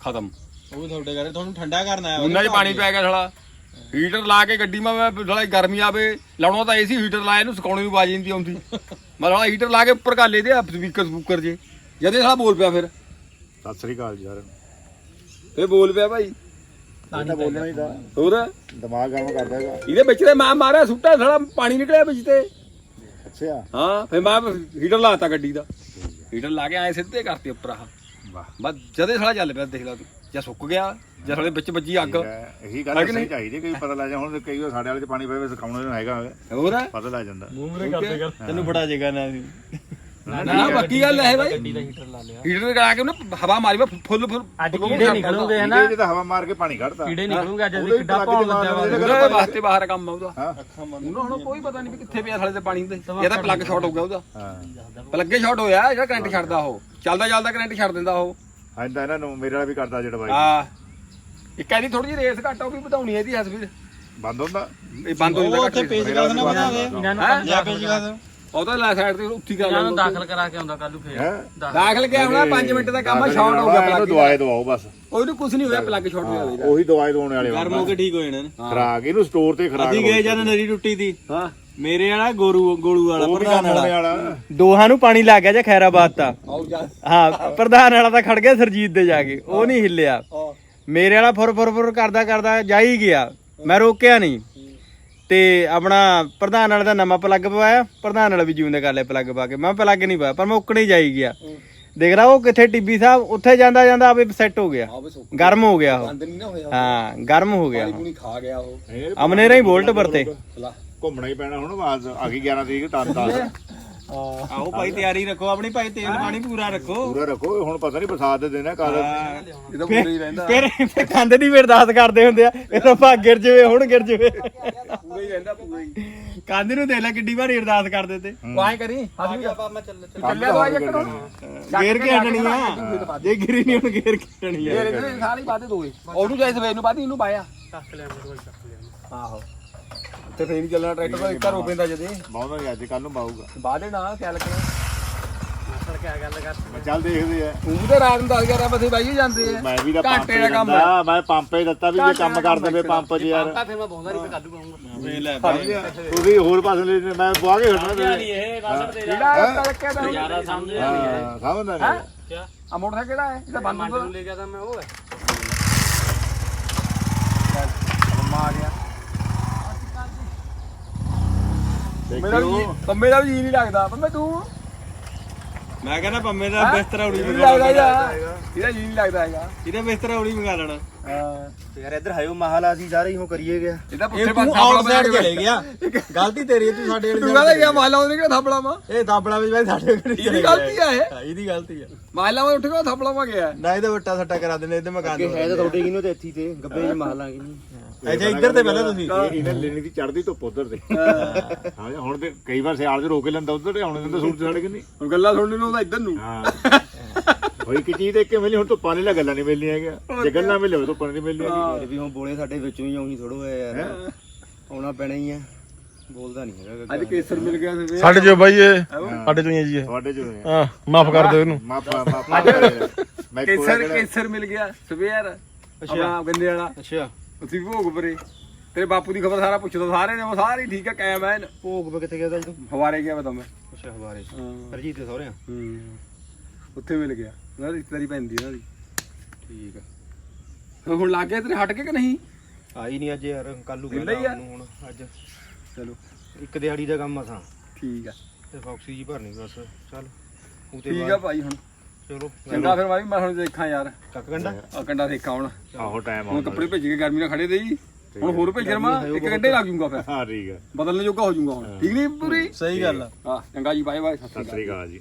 ਖਤਮ। ਉਹ ਵੀ ਤੁਹਾਡੇ ਘਰੇ ਤੁਹਾਨੂੰ ਠੰਡਾ ਕਰਨ ਆਇਆ ਉਹਨਾਂ 'ਚ ਪਾਣੀ ਪੈ ਗਿਆ ਸਾਲਾ। ਹੀਟਰ ਲਾ ਕੇ ਗੱਡੀ ਮੈਂ ਮੈਂ ਸਾਲਾ ਗਰਮੀ ਆਵੇ ਲਾਉਣਾ ਤਾਂ ਏਸੀ ਹੀਟਰ ਲਾਇਆ ਇਹਨੂੰ ਸੁਕਾਉਣੀ ਨੂੰ ਬਾਜੀ ਨਹੀਂ ਆਉਂਦੀ। ਮੈਂ ਸਾਲਾ ਹੀਟਰ ਲਾ ਕੇ ਉੱਪਰ ਕਰ ਲਏ ਤੇ ਸਪੀਕਰ ਸਪੂਕਰ ਜੇ। ਜਦੇ ਸਾਲਾ ਬੋਲ ਪਿਆ ਫਿਰ। ਸਤਿ ਸ੍ਰੀ ਅਕਾਲ ਜੀ ਯਾਰ ਫੇ ਬੋਲ ਪਿਆ ਭਾਈ। ਤਾਂ ਬੋਲਣਾ ਹੀ ਤਾਂ। ਹੋਰ? ਦਿਮਾਗ ਗਰਮ ਕਰਦਾ ਹੈਗਾ। ਇਹਦੇ ਵਿੱਚ ਤੇ ਮੈਂ ਮਾਰਿਆ ਸੁੱਟਾ ਸਾਲਾ ਪਾਣੀ ਨਿਕਲਿਆ ਵਿੱਚ ਤੇ। ਅੱਛਾ। ਹਾਂ ਫੇ ਮੈਂ ਹੀਟਰ ਲਾਤਾ ਗੱਡੀ ਦਾ। ਹੀਟਰ ਲਾ ਕੇ ਆਏ ਸਿੱਧੇ ਕਰਤੇ ਉੱਪਰ ਆਹ। ਵਾਹ। ਬਸ ਜਦੇ ਸਾਲਾ ਚੱਲ ਪਿਆ ਦੇਖ ਲਾ ਤੂੰ। ਜਾਂ ਸੁੱਕ ਗਿਆ ਜਾਂ ਸਾਲੇ ਵਿੱਚ ਵੱਜੀ ਅੱਗ। ਇਹੀ ਹੈ ਗੱਲ ਕਿ ਸਹੀ? ਚਾਹੀਦੀ ਕਿ ਪਤਾ ਲੱਗ ਜਾ ਹੁਣ ਕਈ ਵਾਰ ਸਾਡੇ ਵਾਲੇ ਚ ਪਾਣੀ ਪਵੇ ਸਿਖਾਉਣਾ ਨੂੰ ਹੈਗਾ ਹੋਰ? ਪਤਾ ਲੱਗ ਜਾਂਦਾ। ਤੈਨੂੰ ਫੜਾ ਜੇਗਾ ਨਾ। ਵੀ ਨਾ ਨਾ ਪੱਕੀ ਗੱਲ ਹੈ ਭਾਈ ਗੱਡੀ ਦਾ ਹੀਟਰ ਲਾ ਲਿਆ। ਹੀਟਰ ਲਗਾ ਕੇ ਉਹਨੇ ਹਵਾ ਮਾਰੀ ਵਾ ਫੁੱਲ ਫੁੱਲ ਅੱਜ ਕੀੜੇ ਨਿਕਲੂਗੇ ਹਨਾ ਇਹਦੇ ਤਾਂ ਹਵਾ ਮਾਰ ਕੇ ਪਾਣੀ ਕੱਢਦਾ। ਕੀੜੇ ਨਿਕਲੂਗੇ ਅੱਜ ਉਹਦੇ ਕਿੱਡਾ ਜਵਾਬ ਲੱਗਿਆ ਵਾ। ਦੇ ਉਹਦੇ ਵਾਸਤੇ ਬਾਹਰ ਕੰਮ ਆ ਉਹਦਾ। ਹਾਂ। ਉਹਨੂੰ ਹੁਣ ਕੋਈ ਪਤਾ ਨਹੀਂ ਵੀ ਕਿੱਥੇ ਪਿਆ ਥਲੇ ਤੇ ਪਾਣੀ ਦੇ। ਇਹ ਤਾਂ ਪਲੱਗ ਸ਼ਾਰਟ ਹੋ ਗਿਆ ਉਹਦਾ। ਹਾਂ। ਪਲੱਗੇ ਸ਼ਾਰਟ ਹੋਇਆ ਜਿਹੜਾ ਕਰੰਟ ਛੱਡਦਾ ਉਹ। ਚੱਲਦਾ ਚੱਲਦਾ ਕਰੰਟ ਛੱਡ ਦਿੰਦਾ ਉਹ। ਐਂਦਾ ਇਹਨਾਂ ਨੂੰ ਮੇਰੇ ਵਾਲਾ ਵੀ ਕਰਦਾ ਜਿਹੜਾ ਬਾਈ। ਹਾਂ। ਇੱਕ ਇਹਦੀ ਥੋੜੀ ਜਿਹੀ ਰੇਸ ਘੱਟ ਉਹ ਵੀ ਵਧਾਉਣੀ ਹੈ ਇਹਦੀ ਹਸਪੀਡ ਬੰਦ ਹੁੰਦਾ? ਇਹ ਬੰਦ ਹੋ ਜਾਂਦਾ ਘੱਟ ਪੇਜ ਕਸ ਨਾ ਬਣਾ ਦੇ ਇਹਨਾਂ ਨੂੰ ਹੈਂ? ਜਾਂ ਪੇਜ ਕਸ ਉਹ ਤਾਂ ਲੈ ਸਾਈਡ ਤੇ ਉੱਥੀ ਕਰ ਇਹਨਾਂ ਨੂੰ ਲੈਂਦਾ। ਦਾਖਲ ਕਰਾ ਕੇ ਆਉਂਦਾ ਕੱਲੂ ਫੇਰ। ਹੈ? ਦਾਖਲ। ਗਿਆ ਹੋਣਾ? 5 ਮਿੰਟ ਦਾ ਕੰਮ ਸ਼ਾਰਟ ਹੋ ਗਿਆ ਪਲੱਗ ਦਵਾਈ ਦਵਾਓ ਬਸ। ਉਹਨੂੰ ਕੁਝ ਨਹੀਂ ਹੋਇਆ ਪਲੱਗ ਸ਼ਾਰਟ ਹੋ ਗਿਆ ਉਹੀ ਦਵਾਈ ਦਵਾਉਣ ਵਾਲੇ ਗਰਮ ਹੋ ਕੇ ਠੀਕ ਹੋ ਜਾਣਾ। ਖਰਾਕ ਇਹਨੂੰ ਸਟੋਰ ਤੇ ਖਰਾਕ ਅਸੀਂ ਗਏ ਜਦ ਨਰੀ ਟੁੱਟੀ ਦੀ। ਹਾਂ। ਮੇਰੇ ਵਾਲਾ ਗੋਰੂ ਗੋਲੂ ਵਾਲਾ ਉਹ ਵੀ ਕੰਮ ਹੋਣੇ ਵਾਲਾ। ਦੋਹਾਂ ਨੂੰ ਪਾਣੀ ਲੱਗ ਗਿਆ ਜੇ ਖੈਰਾਬਾਦ ਤਾਂ। ਆਉ ਜਾ। ਹਾਂ ਪ੍ਰਧਾਨ ਵਾਲਾ ਤਾਂ ਖੜ ਗਿਆ ਸਰਜੀਤ ਦੇ ਜਾ ਕੇ। ਉਹ ਨਹੀਂ ਹਿੱਲਿਆ। ਮੇਰੇ ਵਾਲਾ ਫੁਰ ਫੁਰ ਫੁਰ ਕਰਦਾ ਕਰਦਾ ਜਾ ਹੀ ਗਿਆ। ਮੈਂ ਰੋਕਿਆ ਨਹੀਂ। ਤੇ ਆਪਣਾ ਪ੍ਰਧਾਨ ਵਾਲੇ ਦਾ ਨਵਾਂ ਪਲੱਗ ਪਵਾਇਆ ਪ੍ਰਧਾਨ ਵਾਲਾ ਵੀ ਜੂਨ ਕਰ ਲਿਆ ਪਲੱਗ ਪਾ ਕੇ। ਮੈਂ ਪਲੱਗ ਨਹੀਂ ਪਾਇਆ ਪਰ ਮੈਂ ਉੱਕਣੇ ਜਾਈ ਗਿਆ। ਦੇਖ ਰਾ ਉਹ ਕਿੱਥੇ ਟਿੱਬੀ ਸਾਹਿਬ ਉੱਥੇ ਜਾਂਦਾ ਜਾਂਦਾ ਆਪੇ ਸੈੱਟ ਹੋ ਗਿਆ। ਗਰਮ ਹੋ ਗਿਆ ਉਹ। ਹਾਂ ਗਰਮ ਹੋ ਗਿਆ। ਉਹ। ਪੂਰੀ ਖਾ ਗਿਆ ਉਹ। ਅਮਨੇ ਰਾਂ ਹੀ ਵੋਲਟ ਵਰਤੇ। ਘੁੰਮਣਾ ਹੀ ਪੈਣਾ ਹੁਣ ਬਾਅਦ ਆ ਗਈ 11 ਤਰੀਕ ਤਾਂ 10 ਆਓ ਭਾਈ ਤਿਆਰੀ ਰੱਖੋ ਆਪਣੀ ਭਾਈ ਤੇਲ ਪਾਣੀ ਪੂਰਾ ਰੱਖੋ। ਪੂਰਾ ਰੱਖੋ ਹੁਣ ਪਤਾ ਨਹੀਂ ਬਰਸਾਤ ਦੇ ਦਿਨ ਹੈ ਕਦ ਇਹ ਤਾਂ ਪੂਰਾ ਹੀ ਰਹਿੰਦਾ। ਫਿਰ ਫਿਰ ਕੰਧ ਦੀ ਵੀ ਅਰਦਾਸ ਕਰਦੇ ਹੁੰਦੇ ਆ। ਇਹ ਤਾਂ ਭਾ ਗਿਰ ਜਵੇ ਹੁਣ ਗਿਰ ਜਵੇ। ਪੂਰਾ ਹੀ ਰਹਿੰਦਾ ਪੂਰਾ ਹੀ। ਕੰਧ ਨੂੰ ਦੇਖ ਲੈ ਕਿੱਡੀ ਵਾਰੀ ਅਰਦਾਸ ਕਰਦੇ ਤੇ ਐਂ ਕਰੀ ਹੱਥ ਵੀ ਮੈਂ ਚੱਲ ਚੱਲਿਆ ਦਵਾਈ ਇੱਕ ਨੂੰ ਗੇਰ ਕੇ ਹਟਣੀ ਆ। ਜੇ ਗਿਰੀ ਨਹੀਂ ਹੁਣ ਗੇਰ ਕੇ ਹਟਣੀ ਆ। ਇਹ ਇਹਦੇ ਸਾਰੀ ਬਾਤੇ ਦੋਏ ਉਹਨੂੰ ਜਾਇ ਸਵੇਰ ਨੂੰ ਬਾਦੀ ਇਹਨੂੰ ਪਾਇਆ ਚੱਕ ਲਿਆ ਮੈਂ ਦਵਾਈ ਚੱਕ ਲਿਆ ਆਹੋ। ਤੇ ਫੇਰ ਨਹੀਂ ਚੱਲਣਾ ਟਰੈਕਟਰ ਦਾ ਘਰੋਂ ਪੈਂਦਾ ਜਦੇ। ਬਹੁਤ ਅੱਜ ਕੱਲ ਨੂੰ ਪਾਊਗਾ ਬਾਦੇ ਨਾ ਚੱਲ ਕੇ ਸਰ ਕਿਆ ਗੱਲ ਕਰ ਚੱਲ ਦੇਖਦੇ ਆ। ਤੂੰ ਤੇ ਰਾਤ ਨੂੰ 10 11 ਵਜੇ ਬਾਈ ਜਾਂਦੇ ਆ। ਮੈਂ ਵੀ ਤਾਂ ਘੰਟੇ ਦਾ ਕੰਮ ਦਿੰਦਾ ਮੈਂ ਪੰਪੇ ਦਿੱਤਾ ਵੀ ਜੇ ਕੰਮ ਕਰ ਦੇਵੇ ਪੰਪ 'ਚ ਯਾਰ। ਤਾਂ ਫਿਰ ਮੈਂ ਬਹੁਤਾ ਨਹੀਂ ਕੱਢੂ ਪਾਉਂਗਾ ਵੇਖ ਲੈ ਤੁਸੀਂ ਹੋਰ ਪਾਸੇ ਲੈ ਮੈਂ ਪਵਾ ਕੇ ਹਟਣਾ ਤੇ ਇਹ ਬਸ ਤੇਰਾ ਕਿਹੜਾ ਤੜਕੇ ਦਾ ਜ਼ਿਆਦਾ ਸਮਝ ਹਾਂ। ਸਮਝਦਾ ਨਹੀਂ ਕਿਆ? ਆ ਮੋਟਰਸਾਈਕਲ ਕਿਹੜਾ ਹੈ? ਇਹਦਾ ਬੰਦ ਲੈ ਗਿਆ ਤਾਂ ਮੈਂ ਉਹ ਹੈ ਆ ਗਿਆ ਦੇਖਿਓ। ਮੇਰਾ ਵੀ ਜੀ- ਪੰਮੇ ਦਾ ਵੀ ਜੀ ਨਹੀਂ ਲੱਗਦਾ। ਪੰਮੇ ਤੂੰ? ਮੈਂ ਕਹਿੰਦਾ ਪੰਮੇ ਦਾ ਹੈਂ? ਬਿਸਤਰਾ ਉੜੀ ਜੀ ਨਹੀਂ ਮੰਗਾ ਲੱਗਦਾ ਲੈਣਾ। ਯਾਰ ਇਹਦਾ ਜੀ ਨਹੀਂ ਲੱਗਦਾ ਹੈਗਾ। ਇਹਦਾ ਬਿਸਤਰਾ ਉੜੀ ਮੰਗਾ ਲੈਣਾ। ਯਾਰ ਇੱਧਰ ਹਾਇਓ ਮਹਾਲਾ ਅਸੀਂ ਸਾਰੇ ਹੀ ਹੋ ਕਰੀਏ ਗਿਆ ਇਹਦਾ ਇਹ ਪੁੱਠੇ ਤੂੰ ਪਾਸੇ ਆਊਟਸਾਈਡ ਚਲੇ ਗਿਆ। ਗਲਤੀ ਤੇਰੀ ਹੈ, ਤੂੰ ਸਾਡੇ ਤੂੰ ਕਹਿੰਦਾ ਗਿਆ ਮਾਲਾ ਉਹਨੇ ਕਿਹੜਾ ਥਾਪੜਾ ਮਾ ਇਹ ਥਾਪੜਾ ਵਿੱਚ ਬਾਈ ਸਾਡੇ ਕੋਲ ਇਹਦੀ ਗਲਤੀ ਆ ਇਹ। ਹਾਂ, ਇਹਦੀ ਗਲਤੀ ਆ। ਮਾਲਾ ਮੈਂ ਉੱਠ ਕੇ ਥਾਪੜਾ ਮਾ ਗਿਆ ਨਾ ਇਹਦਾ ਵੱਟਾ ਸੱਟਾ ਕਰਾ ਦੇਣੇ ਇਹਦੇ ਮਕਾਨ ਅੱਗੇ ਹੈ ਤਾਂ ਤੁਹਾਡੇ ਕਿਨੂੰ ਤੇ ਇੱਥੇ ਤੇ ਗੱਬੇ ਚ ਮਹਾਲਾਂਗੇ ਨਹੀਂ ਅੱਛਾ ਇੱਧਰ ਤੇ ਪਹਿਲਾਂ ਤੁਸੀਂ। ਇਹ ਇਹਨੇ ਲੈਣੀ ਦੀ ਚੜਦੀ ਧੁੱਪ ਉਧਰ ਤੇ। ਹਾਂ। ਹੁਣ ਤੇ ਕਈ ਵਾਰ ਸਿਆਲ 'ਚ ਰੋਕ ਕੇ ਲੈਂਦਾ ਉਧਰ ਤੇ ਹੁਣ ਦਿੰਦਾ ਸੂਰਜ ਸਾਡੇ ਕਿੰਨੀ ਹੁਣ ਗੱਲਾਂ ਸੁਣਨ ਨੂੰ ਆਉਂਦਾ ਇੱਧਰ ਨੂੰ। ਹਾਂ। ਹੋਈ ਇੱਕ ਚੀਜ਼ ਦੇਖ ਕੇ ਮਿਲੀ ਹੁਣ ਧੁੱਪਾਂ ਨਹੀਂ ਗੱਲਾਂ ਨਹੀਂ ਮਿਲਣੀਆਂ ਹੈਗੀਆਂ। ਜੇ ਗੱਲਾਂ ਮਿਲੇ ਧੁੱਪਾਂ ਨਹੀਂ ਮਿਲਣੀਆਂ ਵੀ ਹੁਣ ਬੋਲੇ ਸਾਡੇ ਵਿੱਚੋਂ ਹੀ ਆਉਣੀ ਥੋੜੋ ਹੋਇਆ ਯਾਰ। ਆਉਣਾ ਪੈਣਾ ਹੀ ਆ। ਬੋਲਦਾ ਨਹੀਂ ਹੈਗਾ ਅੱਜ ਕੇਸਰ ਮਿਲ ਗਿਆ ਸੀ। ਸਾਡੇ ਚੋਂ ਬਾਈ ਇਹ ਸਾਡੇ ਚੋਂ ਹੀ ਹੈ ਜੀ ਇਹ। ਤੁਹਾਡੇ ਚ ਹੋਏ ਹਾਂ ਮਾਫ ਕਰ ਦਿਓ ਇਹਨੂੰ। ਮਾਪਾ ਮਾਪਾ ਮੈਂ ਕੇਸਰ ਕੇਸਰ ਮਿਲ ਗਿਆ। ਸਵੇਰ। ਅੱਛਾ। ਗੰਦੇ ਵਾਲਾ। ਅੱਛਾ। ਅਸੀਂ ਭੋਗ ਪਰੇ। ਤੇਰੇ ਬਾਪੂ ਦੀ ਖਬਰ ਸਾਰਾ ਪੁੱਛਦਾ ਸਾਰੇ ਨੇ ਉਹ ਸਾਰੇ ਠੀਕ ਆ ਕਾਇਮ ਐਨ ਭੋਗ ਕਿੱਥੇ ਗਿਆ ਤਾ? ਹਵਾਰੇ ਗਿਆ ਬਤਾ ਮੈਂ ਅੱਛਾ ਹਵਾਰੇ। ਹਾਂ। ਹਰਜੀਤ ਦੇ ਸਹੁਰੇ ਹੂੰ। ਉੱਥੇ ਮਿਲ ਗਿਆ। ਉਹਨਾਂ ਦੀ ਰਿਸ਼ਤੇਦਾਰੀ ਪੈਂਦੀ ਉਹਨਾਂ ਦੀ। ਠੀਕ ਆ। ਹੁਣ- ਲੱਗ ਗਿਆ ਤੇਰੇ ਹਟ ਕੇ ਕਿ ਨਹੀਂ? ਆਈ ਨਹੀਂ ਅੱਜ ਯਾਰ ਕੱਲੂ ਵਿਹਲਾ ਹੀ ਆ। ਹੁਣ ਅੱਜ। ਚਲੋ। ਇੱਕ ਦਿਹਾੜੀ ਦਾ ਕੰਮ ਅਸਾਂ ਠੀਕ ਆ। ਤੇ ਫੌਕਸੀ ਜੀ ਭਰਨੀ ਬਸ। ਚੱਲ ਉਹ ਤੇ ਠੀਕ ਆ ਬਾਅਦ ਭਾਈ ਹੁਣ। ਚਲੋ। ਚੰਗਾ ਫਿਰ ਮੈਂ ਵੀ ਮੈਂ ਹੁਣ ਦੇਖਾਂ ਯਾਰ। ਕੱਕ ਗੰਡਾ ਆ ਕੰਡਾ ਦੇਖਾਂ ਹੁਣ। ਆਹੋ ਟਾਈਮ ਹੁਣ ਕੱਪੜੇ ਭੇਜ ਕੇ ਗਰਮੀ ਨਾਲ ਖੜੇ ਦੇ ਜੀ। ਹੁਣ ਹੋਰ ਭੇਜਣ ਮੈਂ ਇੱਕ ਘੰਟੇ ਲੱਗ ਜੂਗਾ ਫਿਰ। ਹਾਂ ਠੀਕ ਹੈ। ਬਦਲਣ ਜੋਗਾ ਹੋ ਜੂਗਾ ਹੁਣ। ਠੀਕ ਨਹੀਂ ਪੂਰੀ? ਸਹੀ ਗੱਲ ਆ। ਹਾਂ ਚੰਗਾ ਜੀ ਬਾਏ ਬਾਏ ਸਤਿ ਸ੍ਰੀ ਅਕਾਲ ਜੀ।